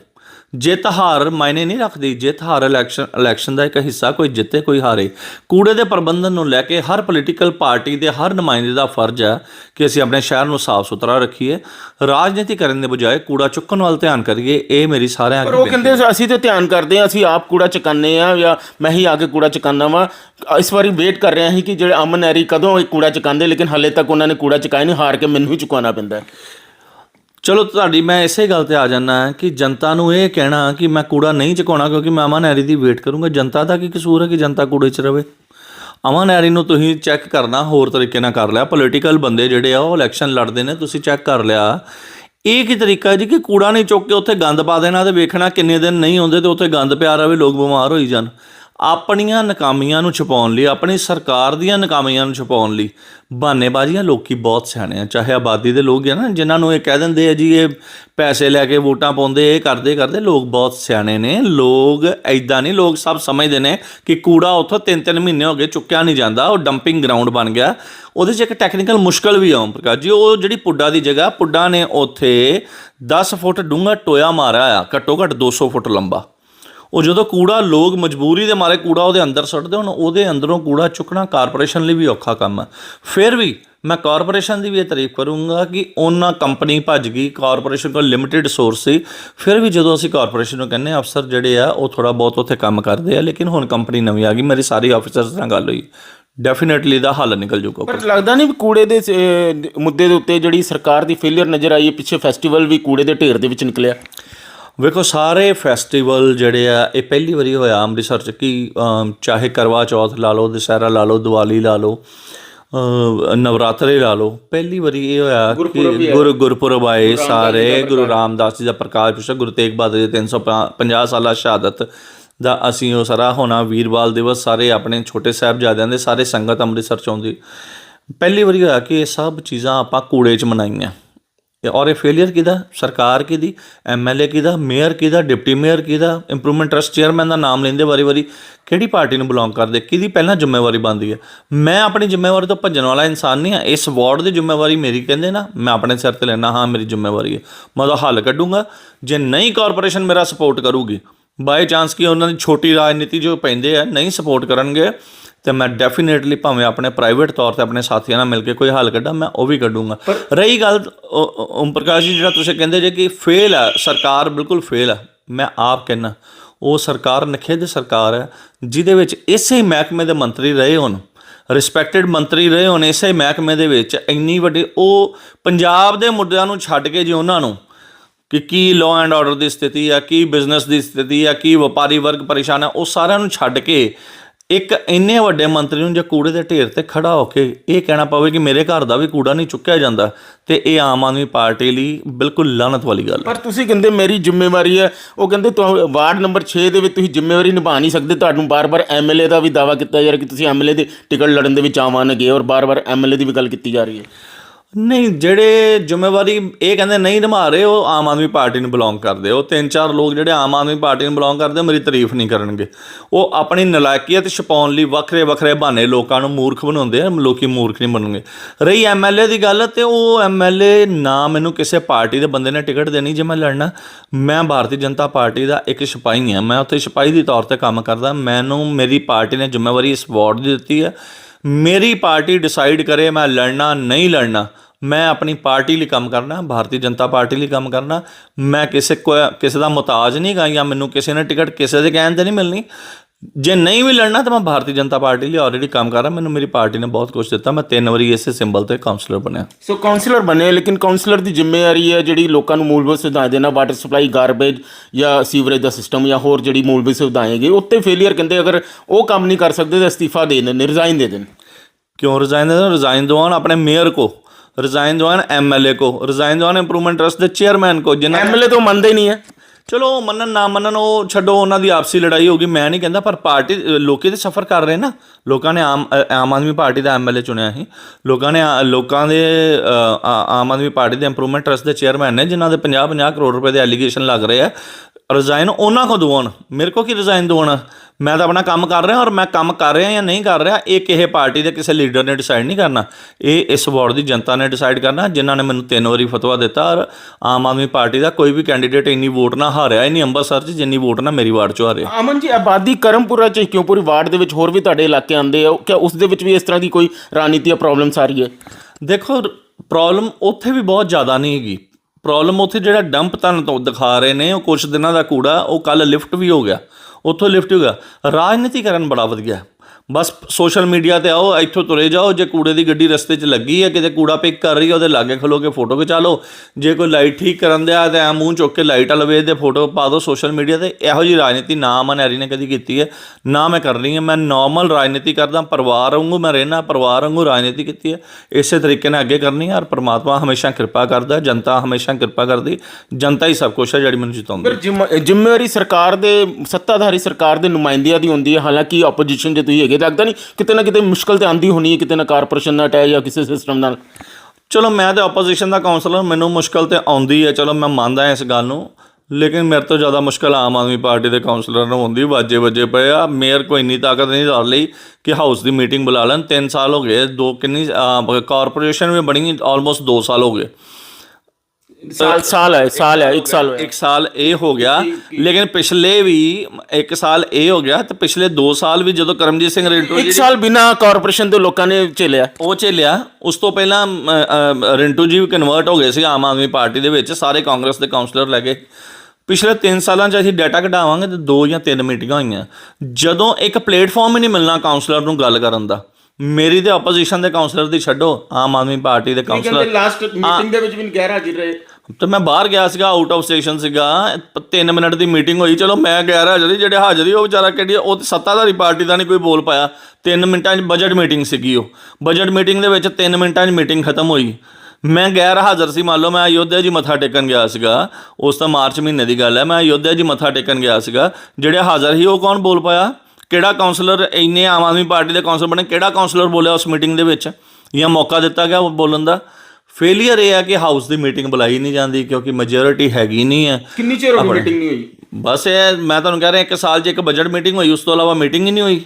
Speaker 1: ਜਿੱਤ ਹਾਰ ਮਾਇਨੇ ਨਹੀਂ ਰੱਖਦੀ ਜਿੱਤ ਹਾਰ ਇਲੈਕਸ਼ਨ ਇਲੈਕਸ਼ਨ ਦਾ ਇੱਕ ਹਿੱਸਾ ਕੋਈ ਜਿੱਤੇ ਕੋਈ ਹਾਰੇ। ਕੂੜੇ ਦੇ ਪ੍ਰਬੰਧਨ ਨੂੰ ਲੈ ਕੇ ਹਰ ਪੋਲੀਟੀਕਲ ਪਾਰਟੀ ਦੇ ਹਰ ਨੁਮਾਇੰਦੇ ਦਾ ਫਰਜ਼ ਹੈ ਕਿ ਅਸੀਂ ਆਪਣੇ ਸ਼ਹਿਰ ਨੂੰ ਸਾਫ਼ ਸੁਥਰਾ ਰੱਖੀਏ। ਰਾਜਨੀਤੀ ਕਰਨ ਦੇ ਬਜਾਏ ਕੂੜਾ ਚੁੱਕਣ ਵੱਲ ਧਿਆਨ ਕਰੀਏ। ਇਹ ਮੇਰੀ ਸਾਰਿਆਂ
Speaker 2: ਪਰ
Speaker 1: ਅੱਗੇ
Speaker 2: ਉਹ ਕਹਿੰਦੇ ਅਸੀਂ ਤੇ ਧਿਆਨ ਕਰਦੇ ਆ ਅਸੀਂ ਆਪ ਕੂੜਾ ਚਕਾਨੇ ਆ ਜਾਂ ਮੈਂ ਹੀ ਆ ਕੇ ਕੂੜਾ ਚਕਾਨਾ ਵਾ। ਇਸ ਵਾਰੀ ਵੇਟ ਕਰ ਰਹੇ ਹਾਂ ਕਿ ਜਿਹੜੇ ਅਮਨ ਐਰੀ ਕਦੋਂ ਇਹ ਕੂੜਾ ਚਕਾਉਂਦੇ ਲੇਕਿਨ ਹਾਲੇ ਤੱਕ ਉਹਨਾਂ ਨੇ ਕੂੜਾ ਚਕਾਇਆ ਨਹੀਂ ਹਾਰ ਕੇ ਮੈਨੂੰ ਹੀ ਚੁਕਾਉਣਾ ਪੈਂਦਾ ਹੈ।
Speaker 1: ਚਲੋ ਤੁਹਾਡੀ ਮੈਂ ਇਸੇ ਗੱਲ ਤੇ ਆ ਜਾਣਾ ਕਿ ਜਨਤਾ ਨੂੰ ਇਹ ਕਹਿਣਾ ਕਿ ਮੈਂ ਕੂੜਾ ਨਹੀਂ ਚੁਕਾਉਣਾ ਕਿਉਂਕਿ ਮੈਂ ਅਮਨ ਐਰੀ ਦੀ ਵੇਟ ਕਰੂੰਗਾ। ਜਨਤਾ ਦਾ ਕੀ ਕਸੂਰ ਹੈ ਕਿ ਜਨਤਾ ਕੂੜੇ 'ਚ ਰਵੇ? ਅਮਨ ਐਰੀ ਨੂੰ ਤੁਸੀਂ ਚੈੱਕ ਕਰਨਾ, ਹੋਰ ਤਰੀਕੇ ਨਾਲ ਕਰ ਲਿਆ। ਪੋਲੀਟੀਕਲ ਬੰਦੇ ਜਿਹੜੇ ਆ, ਉਹ ਇਲੈਕਸ਼ਨ ਲੜਦੇ ਨੇ, ਤੁਸੀਂ ਚੈੱਕ ਕਰ ਲਿਆ। ਇਹ ਕੀ ਤਰੀਕਾ ਜੀ ਕਿ ਕੂੜਾ ਨਹੀਂ ਚੁੱਕ ਕੇ ਉੱਥੇ ਗੰਦ ਪਾ ਦੇਣਾ ਤੇ ਵੇਖਣਾ ਕਿੰਨੇ ਦਿਨ ਨਹੀਂ ਹੁੰਦੇ ਤੇ ਉੱਥੇ ਗੰਦ ਪਿਆ ਰਵੇ ਲੋਕ ਬਿਮਾਰ ਹੋਈ ਜਾਣ। ਆਪਣੀਆਂ ਨਕਾਮੀਆਂ ਨੂੰ ਛੁਪਾਉਣ ਲਈ, ਆਪਣੀ ਸਰਕਾਰ ਦੀਆਂ ਨਕਾਮੀਆਂ ਨੂੰ ਛੁਪਾਉਣ ਲਈ ਬਹਾਨੇਬਾਜ਼ੀਆਂ ਲੋਕੀ ਬਹੁਤ ਸਿਆਣੇ ਆ, ਚਾਹੇ ਆਬਾਦੀ ਦੇ ਲੋਕ ਆ ਨਾ, ਜਿਨ੍ਹਾਂ ਨੂੰ ਇਹ ਕਹਿ ਦਿੰਦੇ ਆ ਜੀ, ਇਹ ਪੈਸੇ ਲੈ ਕੇ ਵੋਟਾਂ ਪਾਉਂਦੇ, ਇਹ ਕਰਦੇ ਕਰਦੇ, ਲੋਕ ਬਹੁਤ ਸਿਆਣੇ ਨੇ। ਲੋਕ ਐਦਾਂ ਨਹੀਂ, ਲੋਕ ਸਭ ਸਮਝਦੇ ਨੇ ਕਿ ਕੂੜਾ ਉੱਥੋਂ ਤਿੰਨ ਤਿੰਨ ਮਹੀਨੇ ਹੋ ਗਏ ਚੁੱਕਿਆ ਨਹੀਂ ਜਾਂਦਾ, ਉਹ ਡੰਪਿੰਗ ਗਰਾਊਂਡ ਬਣ ਗਿਆ। ਉਹਦੇ 'ਚ ਇੱਕ ਟੈਕਨੀਕਲ ਮੁਸ਼ਕਲ ਵੀ ਆਉਂ ਪ੍ਰਕਾਸ਼ ਜੀ, ਉਹ ਜਿਹੜੀ ਪੁੱਡਾ ਦੀ ਜਗ੍ਹਾ, ਪੁੱਡਾ ਨੇ ਉੱਥੇ 10 ਫੁੱਟ ਡੂੰਘਾ ਟੋਇਆ ਮਾਰਿਆ ਆ ਘੱਟੋ ਘੱਟ 200 ਫੁੱਟ ਲੰਬਾ। ਉਹ ਜਦੋਂ ਕੂੜਾ ਲੋਕ ਮਜਬੂਰੀ ਦੇ ਮਾਰੇ ਕੂੜਾ ਉਹਦੇ ਅੰਦਰ ਸੁੱਟਦੇ ਹੁਣ ਉਹਦੇ ਅੰਦਰੋਂ ਕੂੜਾ ਚੁੱਕਣਾ ਕਾਰਪੋਰੇਸ਼ਨ ਲਈ ਵੀ ਔਖਾ ਕੰਮ ਹੈ। ਫਿਰ ਵੀ ਮੈਂ ਕਾਰਪੋਰੇਸ਼ਨ ਦੀ ਵੀ ਇਹ ਤਾਰੀਫ ਕਰੂੰਗਾ ਕਿ ਉਹਨਾਂ ਕੰਪਨੀ ਭੱਜ ਗਈ ਕਾਰਪੋਰੇਸ਼ਨ ਕੋਲ ਲਿਮਿਟਿਡ ਸੋਰਸ ਸੀ। ਫਿਰ ਵੀ ਜਦੋਂ ਅਸੀਂ ਕਾਰਪੋਰੇਸ਼ਨ ਨੂੰ ਕਹਿੰਦੇ ਹਾਂ, ਅਫਸਰ ਜਿਹੜੇ ਆ ਉਹ ਥੋੜਾ ਬਹੁਤ ਉੱਥੇ ਕੰਮ ਕਰਦੇ ਆ ਲੇਕਿਨ ਹੁਣ ਕੰਪਨੀ ਨਵੀਂ ਆ ਗਈ ਮੇਰੀ ਸਾਰੀ ਆਫੀਸਰਸ ਨਾਲ ਗੱਲ ਹੋਈ। ਡੈਫੀਨਿਟਲੀ ਦਾ ਹੱਲ ਨਿਕਲ ਜੂਗਾ
Speaker 2: ਪਰ ਲੱਗਦਾ ਨਹੀਂ ਵੀ ਕੂੜੇ ਦੇ ਮੁੱਦੇ ਦੇ ਉੱਤੇ ਜਿਹੜੀ ਸਰਕਾਰ ਦੀ ਫੇਲਿਅਰ ਨਜ਼ਰ ਆਈ ਹੈ ਪਿੱਛੇ ਫੈਸਟੀਵਲ ਵੀ ਕੂੜੇ ਦੇ ਢੇਰ ਦੇ ਵਿੱਚ ਨਿਕਲਿਆ।
Speaker 1: ਵੇਖੋ ਸਾਰੇ ਫੈਸਟੀਵਲ ਜਿਹੜੇ ਆ ਇਹ ਪਹਿਲੀ ਵਾਰੀ ਹੋਇਆ ਅੰਮ੍ਰਿਤਸਰ ਚ ਕਿ ਚਾਹੇ ਕਰਵਾ ਚੌਥ ਲਾ ਲਓ ਦੁਸਹਿਰਾ ਲਾ ਲਓ ਦੀਵਾਲੀ ਲਾ ਲਓ ਨਵਰਾਤਰੇ ਲਾ ਲਓ ਪਹਿਲੀ ਵਾਰੀ ਇਹ ਹੋਇਆ ਕਿ ਗੁਰੂ ਗੁਰਪੁਰਬ ਆਏ ਸਾਰੇ ਗੁਰੂ ਰਾਮਦਾਸ ਜੀ ਦਾ ਪ੍ਰਕਾਸ਼ ਪੁਰਸ਼ ਗੁਰੂ ਤੇਗ ਬਹਾਦਰ ਜੀ 350 ਸਾਲਾ ਸ਼ਹਾਦਤ ਦਾ ਅਸੀਂ ਉਹ ਸਾਰਾ ਹੋਣਾ ਵੀਰਵਾਲ ਦਿਵਸ ਸਾਰੇ ਆਪਣੇ ਛੋਟੇ ਸਾਹਿਬਜ਼ਾਦਿਆਂ ਦੇ ਸਾਰੇ ਸੰਗਤ ਅੰਮ੍ਰਿਤਸਰ ਚ ਆਉਂਦੀ। ਪਹਿਲੀ ਵਾਰੀ ਹੋਇਆ ਕਿ ਇਹ ਸਭ ਚੀਜ਼ਾਂ ਆਪਾਂ ਕੂੜੇ 'ਚ ਮਨਾਈਆਂ। ਇਹ ਔਰ ਇਹ ਫੇਲਿਅਰ ਕਿਹਦਾ? ਸਰਕਾਰ ਕਿਹਦੀ? ਐਮਐਲਏ ਕਿਹਦਾ? ਮੇਅਰ ਕਿਹਦਾ? ਡਿਪਟੀ ਮੇਅਰ ਕਿਹਦਾ? ਇੰਪਰੂਵਮੈਂਟ ਟਰਸਟ ਚੇਅਰਮੈਨ ਦਾ ਨਾਮ ਲੈਂਦੇ ਵਾਰੀ-ਵਾਰੀ ਕਿਹੜੀ ਪਾਰਟੀ ਨੂੰ ਬਿਲੋਂਗ ਕਰਦੇ? ਕਿਹਦੀ ਪਹਿਲਾਂ ਜ਼ਿੰਮੇਵਾਰੀ ਬਣਦੀ ਹੈ? ਮੈਂ ਆਪਣੀ ਜ਼ਿੰਮੇਵਾਰੀ ਤੋਂ ਭੱਜਣ ਵਾਲਾ ਇਨਸਾਨ ਨਹੀਂ ਹਾਂ। ਇਸ ਵਾਰਡ ਦੀ ਜ਼ਿੰਮੇਵਾਰੀ ਮੇਰੀ ਕਹਿੰਦੇ ਨਾ, ਮੈਂ ਆਪਣੇ ਸਿਰ ਤੇ ਲੈਣਾ ਹਾਂ, ਮੇਰੀ ਜ਼ਿੰਮੇਵਾਰੀ ਹੈ। ਮੈਂ ਉਹਦਾ ਹੱਲ ਕੱਢੂੰਗਾ। ਜੇ ਨਹੀਂ ਕਾਰਪੋਰੇਸ਼ਨ ਮੇਰਾ ਸਪੋਰਟ ਕਰੂਗੀ ਬਾਈ ਚਾਂਸ ਕਿ ਉਹਨਾਂ ਦੀ ਛੋਟੀ ਰਾਜਨੀਤੀ ਜੋ ਪੈਂਦੇ ਆ, ਨਹੀਂ ਸਪੋਰਟ ਕਰਨਗੇ ਤੇ ਮੈਂ ਡੈਫੀਨੇਟਲੀ ਭਾਵੇਂ ਆਪਣੇ ਪ੍ਰਾਈਵੇਟ ਤੌਰ ਤੇ ਆਪਣੇ ਸਾਥੀਆਂ ਨਾਲ ਮਿਲ ਕੇ ਕੋਈ ਹੱਲ ਕੱਢਾਂ ਮੈਂ ਉਹ ਵੀ ਕੱਢੂੰਗਾ। ਰਹੀ ਗੱਲ ਓਮ ਪ੍ਰਕਾਸ਼ ਜੀ ਜਿਹੜਾ ਤੁਸੀਂ ਕਹਿੰਦੇ ਜੇ ਕਿ ਫੇਲ ਹੈ ਸਰਕਾਰ ਬਿਲਕੁਲ ਫੇਲ ਹੈ ਮੈਂ ਆਪ ਕਹਿੰਨਾ ਉਹ ਸਰਕਾਰ ਨਖੇਧ ਸਰਕਾਰ ਹੈ ਜਿਹਦੇ ਵਿੱਚ ਇਸੇ ਹੀ ਮਹਿਕਮੇ ਦੇ ਮੰਤਰੀ ਰਹੇ ਹੋਣ ਰਿਸਪੈਕਟਡ ਮੰਤਰੀ ਰਹੇ ਹੋਣ ਇਸੇ ਮਹਿਕਮੇ ਦੇ ਵਿੱਚ ਇੰਨੀ ਵੱਡੀ ਉਹ ਪੰਜਾਬ ਦੇ ਮੁੱਦਿਆਂ ਨੂੰ ਛੱਡ ਕੇ ਜੇ ਉਹਨਾਂ ਨੂੰ ਕਿ ਕੀ ਲਾਅ ਐਂਡ ਆਰਡਰ ਦੀ ਸਥਿਤੀ ਆ ਕੀ ਬਿਜ਼ਨਸ ਦੀ ਸਥਿਤੀ ਆ ਕੀ ਵਪਾਰੀ ਵਰਗ ਪਰੇਸ਼ਾਨ ਆ ਉਹ ਸਾਰਿਆਂ ਨੂੰ ਛੱਡ ਕੇ ਇੱਕ ਇੰਨੇ ਵੱਡੇ ਮੰਤਰੀ ਨੂੰ ਜੇ ਕੂੜੇ ਦੇ ਢੇਰ ਤੇ ਖੜਾ ਹੋ ਕੇ ਇਹ ਕਹਿਣਾ ਪਵੇ ਕਿ ਮੇਰੇ ਘਰ ਦਾ ਵੀ ਕੂੜਾ ਨਹੀਂ ਚੁੱਕਿਆ ਜਾਂਦਾ, ਤੇ ਇਹ ਆਮ ਆਦਮੀ ਪਾਰਟੀ ਲਈ ਬਿਲਕੁਲ ਲਾਨਤ ਵਾਲੀ ਗੱਲ ਹੈ।
Speaker 2: ਪਰ ਤੁਸੀਂ ਕਹਿੰਦੇ ਮੇਰੀ ਜ਼ਿੰਮੇਵਾਰੀ ਹੈ, ਉਹ ਕਹਿੰਦੇ ਤੁਹਾ- ਵਾਰਡ ਨੰਬਰ 6 ਦੇ ਵਿੱਚ ਤੁਸੀਂ ਜ਼ਿੰਮੇਵਾਰੀ ਨਿਭਾ ਨਹੀਂ ਸਕਦੇ, ਤੁਹਾਨੂੰ ਬਾਰ-ਬਾਰ ਐਮਐਲਏ ਦਾ ਵੀ ਦਾਵਾ ਕੀਤਾ ਜਾ ਰਿਹਾ ਕਿ ਤੁਸੀਂ ਐਮਐਲਏ ਦੇ ਟਿਕਟ ਲੜਨ ਦੇ ਵਿੱਚ ਆਵਾਂਗੇ ਔਰ ਬਾਰ-ਬਾਰ ਐਮਐਲਏ ਦੀ ਵੀ ਗੱਲ ਕੀਤੀ ਜਾ ਰਹੀ ਹੈ।
Speaker 1: ਨਹੀਂ, ਜਿਹੜੇ ਜ਼ਿੰਮੇਵਾਰੀ ਇਹ ਕਹਿੰਦੇ ਨਹੀਂ ਨਿਭਾ ਰਹੇ, ਉਹ ਆਮ ਆਦਮੀ ਪਾਰਟੀ ਨੂੰ ਬਿਲੋਂਗ ਕਰਦੇ ਉਹ ਤਿੰਨ ਚਾਰ ਲੋਕ ਜਿਹੜੇ ਆਮ ਆਦਮੀ ਪਾਰਟੀ ਨੂੰ ਬਿਲੋਂਗ ਕਰਦੇ, ਮੇਰੀ ਤਾਰੀਫ ਨਹੀਂ ਕਰਨਗੇ। ਉਹ ਆਪਣੀ ਨਲਾਇਕੀਅਤ ਛਪਾਉਣ ਲਈ ਵੱਖਰੇ ਵੱਖਰੇ ਬਹਾਨੇ ਲੋਕਾਂ ਨੂੰ ਮੂਰਖ ਬਣਾਉਂਦੇ ਆ, ਲੋਕੀ ਮੂਰਖ ਨਹੀਂ ਬਣਨਗੇ। ਰਹੀ ਐਮਐਲਏ ਦੀ ਗੱਲ, ਤੇ ਉਹ ਐਮਐਲਏ ਨਾ ਮੈਨੂੰ ਕਿਸੇ ਪਾਰਟੀ ਦੇ ਬੰਦੇ ਨੇ ਟਿਕਟ ਦੇਣੀ ਜੇ ਮੈਂ ਲੜਨਾ। ਮੈਂ ਭਾਰਤੀ ਜਨਤਾ ਪਾਰਟੀ ਦਾ ਇੱਕ ਸਿਪਾਹੀ ਹਾਂ ਮੈਂ ਉੱਥੇ ਸਿਪਾਹੀ ਦੀ ਤੌਰ ਤੇ ਕੰਮ ਕਰਦਾ। ਮੈਨੂੰ ਮੇਰੀ ਪਾਰਟੀ ਨੇ ਜ਼ਿੰਮੇਵਾਰੀ ਇਸ ਵਾਰਡ ਦੀ ਦਿੱਤੀ ਹੈ ਮੇਰੀ ਪਾਰਟੀ ਡਿਸਾਈਡ ਕਰੇ ਮੈਂ ਲੜਨਾ, ਨਹੀਂ ਲੜਨਾ। ਮੈਂ ਆਪਣੀ ਪਾਰਟੀ ਲਈ ਕੰਮ ਕਰਨਾ ਭਾਰਤੀ ਜਨਤਾ ਪਾਰਟੀ ਲਈ ਕੰਮ ਕਰਨਾ। ਮੈਂ ਕਿਸੇ ਕੋ ਕਿਸੇ ਦਾ ਮੁਤਾਜ ਨਹੀਂ ਗਾ ਜਾਂ ਮੈਨੂੰ ਕਿਸੇ ਨੇ ਟਿਕਟ ਕਿਸੇ ਦੇ ਕਹਿਣ ਤੇ ਨਹੀਂ ਮਿਲਣੀ। ਜੇ ਨਹੀਂ ਵੀ ਲੜਨਾ ਤਾਂ ਮੈਂ ਭਾਰਤੀ ਜਨਤਾ ਪਾਰਟੀ ਲਈ ਆਲਰੇਡੀ ਕੰਮ ਕਰ ਰਿਹਾ। ਮੈਨੂੰ ਮੇਰੀ ਪਾਰਟੀ ਨੇ ਬਹੁਤ ਕੁਝ ਦਿੱਤਾ। ਮੈਂ ਤਿੰਨ ਵਾਰੀ ਇਸੇ ਸਿੰਬਲ ਤੇ ਕਾਉਂਸਲਰ ਬਣਿਆ।
Speaker 2: ਸੋ ਕਾਉਂਸਲਰ ਬਣੇ ਲੇਕਿਨ ਕਾਉਂਸਲਰ ਦੀ ਜ਼ਿੰਮੇਵਾਰੀ ਹੈ ਜਿਹੜੀ ਲੋਕਾਂ ਨੂੰ ਮੂਲਭੂਤ ਸੁਵਿਧਾਵਾਂ ਦੇਣਾ। ਵਾਟਰ ਸਪਲਾਈ ਗਾਰਬੇਜ ਜਾਂ ਸੀਵਰੇਜ ਦਾ ਸਿਸਟਮ ਜਾਂ ਹੋਰ ਜਿਹੜੀ ਮੂਲਭੂਤ ਸੁਵਿਧਾਵਾਂ ਹੈਗੀ ਉੱਤੇ ਫੇਲਿਅਰ ਕਹਿੰਦੇ ਅਗਰ ਉਹ ਕੰਮ ਨਹੀਂ ਕਰ ਸਕਦੇ ਤਾਂ ਅਸਤੀਫਾ ਦੇ ਦੇਣ ਰਿਜ਼ਾਈਨ ਦੇ ਦੇਣ।
Speaker 1: ਕਿਉਂ ਰਿਜ਼ਾਈਨ ਦੇ ਦੇਣ? ਰਿਜ਼ਾਈਨ ਦਵਾਉਣ ਆਪਣੇ ਮੇਅਰ ਕੋ। रिजाइन दवान एमएलए को रिजाइन दवान इंप्रूवमेंट ट्रस्ट ਦੇ ਚੇਅਰਮੈਨ को ਜਿਨ੍ਹਾਂ
Speaker 2: ਐਮਐਲਏ ਤਾਂ ਉਹ ਮੰਨਦੇ ਹੀ ਨਹੀਂ ਹੈ
Speaker 1: ਚਲੋ ਮੰਨਣ ਨਾ ਮੰਨਣ ਉਹ ਛੱਡੋ ਉਹਨਾਂ ਦੀ ਆਪਸੀ ਲੜਾਈ ਹੋਗੀ ਮੈਂ ਨਹੀਂ ਕਹਿੰਦਾ ਪਰ ਪਾਰਟੀ ਲੋਕੀ ਤੇ ਸਫਰ ਕਰ ਰਹੇ ਨਾ ਲੋਕਾਂ ਨੇ ਆਮ ਅ, ਆਮ ਆਦਮੀ ਪਾਰਟੀ ਦਾ ਐਮਐਲਏ ਚੁਣਿਆ ਸੀ ਲੋਕਾਂ ਨੇ ਆ- ਲੋਕਾਂ ਦੇ ਅ, ਆ- ਆਮ ਆਦਮੀ ਪਾਰਟੀ ਦੇ ਇੰਪਰੂਵਮੈਂਟ ਟਰਸਟ ਦੇ ਚੇਅਰਮੈਨ ਨੇ ਜਿਨ੍ਹਾਂ ਦੇ 50 50 ਕਰੋੜ ਰੁਪਏ ਦੇ ਐਲੀਗੇਸ਼ਨ ਲੱਗ ਰਹੇ ਆ ਰਿਜ਼ਾਈਨ ਉਹਨਾਂ ਕੋ ਦਵਾਉਣ। ਮੇਰੇ ਕੋ ਕੀ ਰਿਜ਼ਾਈਨ ਦਵਾਉਣਾ? ਮੈਂ ਤਾਂ ਆਪਣਾ ਕੰਮ ਕਰ ਰਿਹਾ ਔਰ ਮੈਂ ਕੰਮ ਕਰ ਰਿਹਾ ਜਾਂ ਨਹੀਂ ਕਰ ਰਿਹਾ ਇਹ ਕਿਸੇ ਪਾਰਟੀ ਦੇ ਕਿਸੇ ਲੀਡਰ ਨੇ ਡਿਸਾਈਡ ਨਹੀਂ ਕਰਨਾ। ਇਹ ਇਸ ਵਾਰਡ ਦੀ ਜਨਤਾ ਨੇ ਡਿਸਾਈਡ ਕਰਨਾ ਜਿਨ੍ਹਾਂ ਨੇ ਮੈਨੂੰ ਤਿੰਨ ਵਾਰੀ ਫਤਵਾ ਦਿੱਤਾ ਔਰ ਆਮ ਆਦਮੀ ਪਾਰਟੀ ਦਾ ਕੋਈ ਵੀ ਕੈਂਡੀਡੇਟ ਇੰਨੀ ਵੋਟ ਨਾ ਹਾਰਿਆ ਹੀ ਨਹੀਂ ਅੰਮ੍ਰਿਤਸਰ 'ਚ ਜਿੰਨੀ ਵੋਟ ਨਾ ਮੇਰੀ ਵਾਰਡ 'ਚੋਂ ਹਾਰਿਆ।
Speaker 2: ਅਮਨ ਜੀ ਆਬਾਦੀ ਕਰਮਪੁਰਾ ਚ ਕਿਉਂਪੁਰੀ ਵਾਰਡ ਦੇ ਵਿੱਚ ਹੋਰ ਵੀ ਤੁਹਾਡੇ ਇਲਾਕੇ ਆਉਂਦੇ ਆ? ਕਿਆ ਉਸ ਦੇ ਵਿੱਚ ਵੀ ਇਸ ਤਰ੍ਹਾਂ ਦੀ ਕੋਈ ਰਾਜਨੀਤੀ ਜਾਂ ਪ੍ਰੋਬਲਮਸ ਆ ਰਹੀ ਹੈ?
Speaker 1: ਦੇਖੋ ਪ੍ਰੋਬਲਮ ਉੱਥੇ ਵੀ ਬਹੁਤ ਜ਼ਿਆਦਾ ਨਹੀਂ ਹੈਗੀ। ਪ੍ਰੋਬਲਮ ਉੱਥੇ ਜਿਹੜਾ ਡੰਪ ਤੁਹਾਨੂੰ ਤੋਂ ਦਿਖਾ ਰਹੇ ਨੇ, ਉਹ ਕੁਝ ਦਿਨਾਂ ਦਾ ਕੂੜਾ, ਉਹ ਕੱਲ ਲਿਫਟ ਵੀ ਹੋ ਗਿਆ ਉੱਥੋਂ ਲਿਫਟ ਹੋ ਗਿਆ ਰਾਜਨੀਤੀਕਰਨ ਬੜਾ ਵਧੀਆ ਹੈ। ਬਸ ਸੋਸ਼ਲ ਮੀਡੀਆ ਤੇ ਆਓ ਇੱਥੋਂ ਤੁਰੇ ਜਾਓ ਜੇ ਕੂੜੇ ਦੀ ਗੱਡੀ ਰਸਤੇ 'ਚ ਲੱਗੀ ਹੈ ਕਿਤੇ ਕੂੜਾ ਪਿਕ ਕਰ ਰਹੀ ਹੈ ਉਹਦੇ ਲਾਗੇ ਖਲੋ ਕੇ ਫੋਟੋ ਖਿਚਾ ਲਓ। ਜੇ ਕੋਈ ਲਾਈਟ ਠੀਕ ਕਰਨ ਦਿਆ ਤੇ ਐ ਮੂੰਹ ਚੁੱਕ ਕੇ ਲਾਈਟ ਵਾਲ ਵੇਚ ਦੇ ਫੋਟੋ ਪਾ ਦਿਓ ਸੋਸ਼ਲ ਮੀਡੀਆ ਤੇ। ਇਹੋ ਜੀ ਰਾਜਨੀਤੀ ਨਾ ਅਮਨ ਹੈਰੀ ਨੇ ਕਦੀ ਕੀਤੀ ਹੈ ਨਾ ਮੈਂ ਕਰ ਰਹੀ ਹਾਂ। ਮੈਂ ਨਾਰਮਲ ਰਾਜਨੀਤੀ ਕਰਦਾ ਪਰਿਵਾਰ ਵਾਂਗੂ ਮੈਂ ਰਹਿਣਾ ਪਰਿਵਾਰ ਵਾਂਗੂ ਰਾਜਨੀਤੀ ਕੀਤੀ ਹੈ। ਇਸੇ ਤਰੀਕੇ ਨਾਲ ਅੱਗੇ ਕਰਨੀ ਹੈ ਔਰ ਪ੍ਰਮਾਤਮਾ ਹਮੇਸ਼ਾ ਕਿਰਪਾ ਕਰਦਾ ਜਨਤਾ ਹਮੇਸ਼ਾ ਕਿਰਪਾ ਕਰਦੀ ਜਨਤਾ ਹੀ ਸਭ ਕੁਛ ਹੈ ਜਿਹੜੀ ਮੈਨੂੰ ਜਿਤਾਉਂਦੀ
Speaker 2: ਜ਼ਿੰਮ- ਜ਼ਿੰਮੇਵਾਰੀ ਸਰਕਾਰ ਦੇ ਸੱਤਾਧਾਰੀ ਸਰਕਾਰ ਦੇ ਨੁਮਾਇੰਦਿਆਂ ਦੀ ਹੁੰਦੀ ਹੈ। ਹਾਲਾਂਕਿ ਆਪੋਜੀਸ਼ਨ ਜੇ ਤੁਸੀਂ ਹੈਗੇ ਤਾਂ ਲੱਗਦਾ ਨਹੀਂ ਕਿਤੇ ਨਾ ਕਿਤੇ ਮੁਸ਼ਕਲ ਤੇ ਆਂਦੀ ਹੋਣੀ ਹੈ, ਕਿਤੇ ਨਾ ਕਾਰਪੋਰੇਸ਼ਨ ਨਾਲ ਅਟੈਚ ਜਾਂ ਕਿਸੇ ਸਿਸਟਮ ਨਾਲ।
Speaker 1: ਚਲੋ, ਮੈਂ ਤੇ ਆਪੋਜੀਸ਼ਨ ਦਾ ਕਾਉਂਸਲਰ ਮੈਨੂੰ ਮੁਸ਼ਕਲ ਤੇ ਆਉਂਦੀ ਹੈ। ਚਲੋ, ਮੈਂ ਮੰਨਦਾ ਇਸ ਗੱਲ ਨੂੰ, ਲੇਕਿਨ ਮੇਰੇ ਤੋਂ ਜ਼ਿਆਦਾ ਮੁਸ਼ਕਲ ਆਮ ਆਦਮੀ ਪਾਰਟੀ ਦੇ ਕਾਉਂਸਲਰ ਨੂੰ ਹੁੰਦੀ ਵਾਜੇ ਵੱਜੇ ਪਏ ਆ। ਮੇਅਰ ਕੋਈ ਇੰਨੀ ਤਾਕਤ ਨਹੀਂ ਧਾਰ ਲਈ ਕਿ ਹਾਊਸ ਦੀ ਮੀਟਿੰਗ ਬੁਲਾ ਲੈਣ। 3 ਸਾਲ ਹੋ ਗਏ, ਦੋ ਕਿੰਨੀ ਕਾਰਪੋਰੇਸ਼ਨ ਵੀ ਬਣੀ ਆਲਮੋਸਟ 2 ਸਾਲ ਹੋ ਗਏ।
Speaker 2: ਸਾਲ ਸਾਲ ਹੈ ਸਾਲ ਹੈ ਇੱਕ ਸਾਲ ਹੋਇਆ।
Speaker 1: ਇੱਕ ਸਾਲ ਇਹ ਹੋ ਗਿਆ। ਲੇਕਿਨ ਪਿਛਲੇ ਵੀ ਇੱਕ ਸਾਲ ਇਹ ਹੋ ਗਿਆ ਤੇ ਪਿਛਲੇ 2 ਸਾਲ ਵੀ ਜਦੋਂ ਕਰਮਜੀਤ ਸਿੰਘ ਰਿੰਟੂ
Speaker 2: ਇੱਕ ਸਾਲ ਬਿਨਾ ਕਾਰਪੋਰੇਸ਼ਨ ਦੇ ਲੋਕਾਂ ਨੇ ਝੇਲਿਆ।
Speaker 1: ਉਹ ਝੇਲਿਆ। ਉਸ ਤੋਂ ਪਹਿਲਾਂ ਰਿੰਟੂ ਜੀ ਵੀ ਕਨਵਰਟ ਹੋ ਗਏ ਸੀ ਆਮ ਆਦਮੀ ਪਾਰਟੀ ਦੇ ਵਿੱਚ। ਸਾਰੇ ਕਾਂਗਰਸ ਦੇ ਕਾਉਂਸਲਰ ਲੈ ਗਏ ਪਿਛਲੇ 3 ਸਾਲਾਂ 'ਚ ਅਸੀਂ ਡਾਟਾ ਕਢਾਵਾਂਗੇ ਤੇ ਦੋ ਜਾਂ ਤਿੰਨ ਮੀਟਿੰਗਾਂ ਹੋਈਆਂ। ਜਦੋਂ ਇੱਕ ਪਲੇਟਫਾਰਮ ਹੀ ਨਹੀਂ ਮਿਲਣਾ ਕਾਉਂਸਲਰ ਨੂੰ ਗੱਲ ਕਰਨ ਦਾ। ਮੇਰੀ ਤੇ ਆਪੋਜੀਸ਼ਨ ਦੇ ਕਾਉਂਸਲਰ ਦੀ ਛੱਡੋ। ਆਮ ਆਦਮੀ ਪਾਰਟੀ ਦੇ ਕਾਉਂਸਲਰ
Speaker 2: ਲਾਸਟ ਮੀਟਿੰਗ ਦੇ ਵਿੱਚ ਵੀ ਗੈਰ ਹਾਜ਼ਰ ਰਹੇ।
Speaker 1: ਤੇ ਮੈਂ ਬਾਹਰ ਗਿਆ ਸੀਗਾ ਆਊਟ ਆਫ ਸਟੇਸ਼ਨ ਸੀਗਾ 3 ਮਿੰਟ ਦੀ ਮੀਟਿੰਗ ਹੋਈ। ਚਲੋ ਮੈਂ ਗੈਰ ਹਾਜ਼ਰੀ ਜਿਹੜੇ ਹਾਜ਼ਰੀ ਉਹ ਵਿਚਾਰਾ ਕਿਹੜੀ ਉਹ ਤੇ ਸੱਤਾਧਾਰੀ ਪਾਰਟੀ ਦਾ ਨਹੀਂ ਕੋਈ ਬੋਲ ਪਾਇਆ। 3 ਮਿੰਟਾਂ 'ਚ ਬਜਟ ਮੀਟਿੰਗ ਸੀਗੀ ਉਹ। ਬਜਟ ਮੀਟਿੰਗ ਦੇ ਵਿੱਚ 3 ਮਿੰਟਾਂ 'ਚ ਮੀਟਿੰਗ ਖਤਮ ਹੋਈ। ਮੈਂ ਗੈਰ ਹਾਜ਼ਰ ਸੀ, ਮੰਨ ਲਓ ਮੈਂ ਅਯੋਧਿਆ ਜੀ ਮੱਥਾ ਟੇਕਣ ਗਿਆ ਸੀਗਾ। ਉਸ ਤਾਂ ਮਾਰਚ ਮਹੀਨੇ ਦੀ ਗੱਲ ਹੈ, ਮੈਂ ਅਯੋਧਿਆ ਜੀ ਮੱਥਾ ਟੇਕਣ ਗਿਆ ਸੀਗਾ। ਜਿਹੜੇ ਹਾਜ਼ਰ ਸੀ, ਉਹ ਕੌਣ ਬੋਲ ਪਾਇਆ? ਕਿਹੜਾ ਕਾਉਂਸਲਰ ਇੰਨੇ ਆਮ ਆਦਮੀ ਪਾਰਟੀ ਦੇ ਕਾਉਂਸਲਰ ਬਣੇ, ਕਿਹੜਾ ਕਾਉਂਸਲਰ ਬੋਲਿਆ ਉਸ ਮੀਟਿੰਗ ਦੇ ਵਿੱਚ? ਜਾਂ ਮੌਕਾ ਦਿੱਤਾ ਗਿਆ ਉਹ ਬੋਲਣ ਦਾ? ਫੇਲਿਅਰ ਇਹ ਹੈ ਕਿ ਹਾਊਸ ਦੀ ਮੀਟਿੰਗ ਬੁਲਾਈ ਨਹੀਂ ਜਾਂਦੀ ਕਿਉਂਕਿ ਮੈਜੋਰਿਟੀ ਹੈਗੀ ਨਹੀਂ ਹੈ
Speaker 2: ਕਿੰਨੀ ਚਿਰ ਹੋ ਗਈ ਮੀਟਿੰਗ ਨਹੀਂ ਹੋਈ?
Speaker 1: ਬਸ ਇਹ ਮੈਂ ਤੁਹਾਨੂੰ ਕਹਿ ਰਿਹਾ ਇੱਕ ਸਾਲ 'ਚ ਇੱਕ ਬਜਟ ਮੀਟਿੰਗ ਹੋਈ ਉਸ ਤੋਂ ਇਲਾਵਾ ਮੀਟਿੰਗ ਹੀ ਨਹੀਂ ਹੋਈ।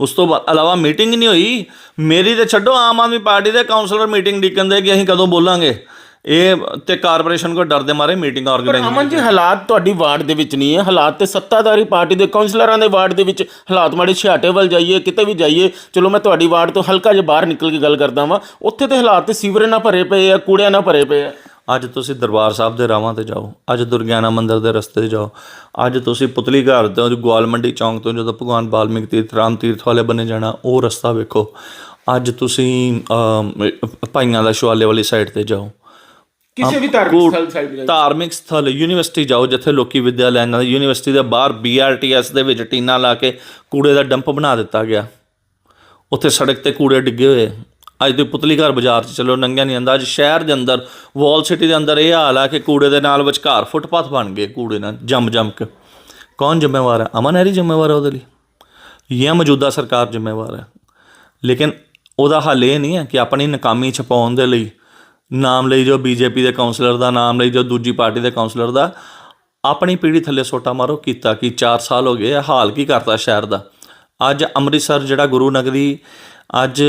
Speaker 1: ਉਸ ਤੋਂ ਇਲਾਵਾ ਮੀਟਿੰਗ ਹੀ ਨਹੀਂ ਹੋਈ। ਮੇਰੀ ਤੇ ਛੱਡੋ ਆਮ ਆਦਮੀ ਪਾਰਟੀ ਦੇ ਕਾਉਂਸਲਰ ਮੀਟਿੰਗ ਡਿੱਕਣ ਦੇ ਕਿ ਅਸੀਂ ਕਦੋਂ ਬੋਲਾਂਗੇ? ਇਹ ਤੇ ਕਾਰਪੋਰੇਸ਼ਨ ਕੋ ਡਰ ਦੇ ਮਾਰੇ ਮੀਟਿੰਗ ਆਰਗੇਨਾਈਜ਼
Speaker 2: ਅਮਨ ਜੀ ਹਾਲਾਤ ਤੁਹਾਡੀ ਵਾਰਡ ਦੇ ਵਿੱਚ ਨਹੀਂ ਹੈ। ਹਾਲਾਤ ਤੇ ਸੱਤਾਧਾਰੀ ਪਾਰਟੀ ਦੇ ਕਾਉਂਸਲਰਾਂ ਦੇ ਵਾਰਡ ਦੇ ਵਿੱਚ ਹਾਲਾਤ ਮਾੜੇ ਛਿਆਟੇ ਵੱਲ ਜਾਈਏ ਕਿਤੇ ਵੀ ਜਾਈਏ। ਚਲੋ ਮੈਂ ਤੁਹਾਡੀ ਵਾਰਡ ਤੋਂ ਹਲਕਾ ਜਿਹਾ ਬਾਹਰ ਨਿਕਲ ਕੇ ਗੱਲ ਕਰਦਾ ਵਾਂ। ਉੱਥੇ ਤੇ ਹਾਲਾਤ ਤੇ ਸੀਵਰੇ ਨਾਲ ਭਰੇ ਪਏ ਆ ਕੂੜਿਆਂ ਨਾਲ ਭਰੇ ਪਏ ਆ।
Speaker 1: ਅੱਜ ਤੁਸੀਂ ਦਰਬਾਰ ਸਾਹਿਬ ਦੇ ਰਾਵਾਂ ਤੇ ਜਾਓ। ਅੱਜ ਦੁਰਗਿਆਨਾ ਮੰਦਿਰ ਦੇ ਰਸਤੇ ਤੇ ਜਾਓ। ਅੱਜ ਤੁਸੀਂ ਪੁਤਲੀ ਘਰ ਤੋਂ ਗੋਲ ਮੰਡੀ ਚੌਂਕ ਤੋਂ ਜਦੋਂ ਭਗਵਾਨ ਬਾਲਮੀਕ ਤੀਰਥ ਰਾਮ ਤੀਰਥ ਵਾਲੇ ਬੰਨੇ ਜਾਣਾ ਉਹ ਰਸਤਾ ਵੇਖੋ। ਅੱਜ ਤੁਸੀਂ ਅਮ, ਭਾਈਆਂ ਦਾ ਸ਼ਵਾਲੇ ਵਾਲੀ ਸਾਈਡ ਤੇ ਜਾਓ।
Speaker 2: ਕਿਸੇ ਵੀ ਧਾਰਮਿਕ ਸਥਲ ਸਾਈਡ
Speaker 1: ਧਾਰਮਿਕ ਸਥਲ ਯੂਨੀਵਰਸਿਟੀ ਜਾਓ ਜਿੱਥੇ ਲੋਕੀ ਵਿੱਦਿਆ ਲੈਣ ਆਉਂਦੇ ਯੂਨੀਵਰਸਿਟੀ ਦੇ ਬਾਹਰ ਬੀਆਰਟੀਐਸ ਦੇ ਵਿੱਚ ਟੀਨਾ ਲਾ ਕੇ ਕੂੜੇ ਦਾ ਡੰਪ ਬਣਾ ਦਿੱਤਾ ਗਿਆ। ਉੱਥੇ ਸੜਕ ਤੇ ਕੂੜੇ ਡਿੱਗੇ ਹੋਏ। ਅੱਜ ਦੇ ਪੁਤਲੀ ਘਰ ਬਾਜ਼ਾਰ 'ਚ ਚਲੋ ਨੰਗਿਆ ਨਹੀਂ ਆਂਦਾ ਅੱਜ ਸ਼ਹਿਰ ਦੇ ਅੰਦਰ ਵਾਲ ਸਿਟੀ ਦੇ ਅੰਦਰ ਇਹ ਹਾਲ ਆ ਕਿ ਕੂੜੇ ਦੇ ਨਾਲ ਵਿਚਕਾਰ ਫੁੱਟਪਾਥ ਬਣ ਗਏ ਕੂੜੇ ਨਾਲ ਜੰਮ ਜੰਮ ਕੇ। ਕੌਣ ਜ਼ਿੰਮੇਵਾਰ ਹੈ ਅਮਨ ਹੈਰੀ ਜ਼ਿੰਮੇਵਾਰ ਹੈ ਉਹਦੇ ਲਈ? ਜਾਂ ਮੌਜੂਦਾ ਸਰਕਾਰ ਜ਼ਿੰਮੇਵਾਰ ਹੈ ਲੇਕਿਨ ਉਹਦਾ ਹੱਲ ਇਹ ਨਹੀਂ ਹੈ ਕਿ ਆਪਣੀ ਨਾਕਾਮੀ ਛਪਾਉਣ ਦੇ ਲਈ ਨਾਮ ਲਈ ਜੋ ਬੀਜੇਪੀ ਦੇ ਕਾਉਂਸਲਰ ਦਾ, ਨਾਮ ਲਈ ਜੋ ਦੂਜੀ ਪਾਰਟੀ ਦੇ ਕਾਉਂਸਲਰ ਦਾ, ਆਪਣੀ ਪੀੜੀ ਥੱਲੇ ਸੋਟਾ ਮਾਰੋ, ਕੀਤਾ ਕਿ? 4 ਸਾਲ ਹੋ ਗਏ ਆ, ਹਾਲ ਕੀ ਕਰਤਾ ਸ਼ਹਿਰ ਦਾ? ਅੱਜ ਅੰਮ੍ਰਿਤਸਰ ਜਿਹੜਾ ਗੁਰੂ ਨਗਰੀ, ਅੱਜ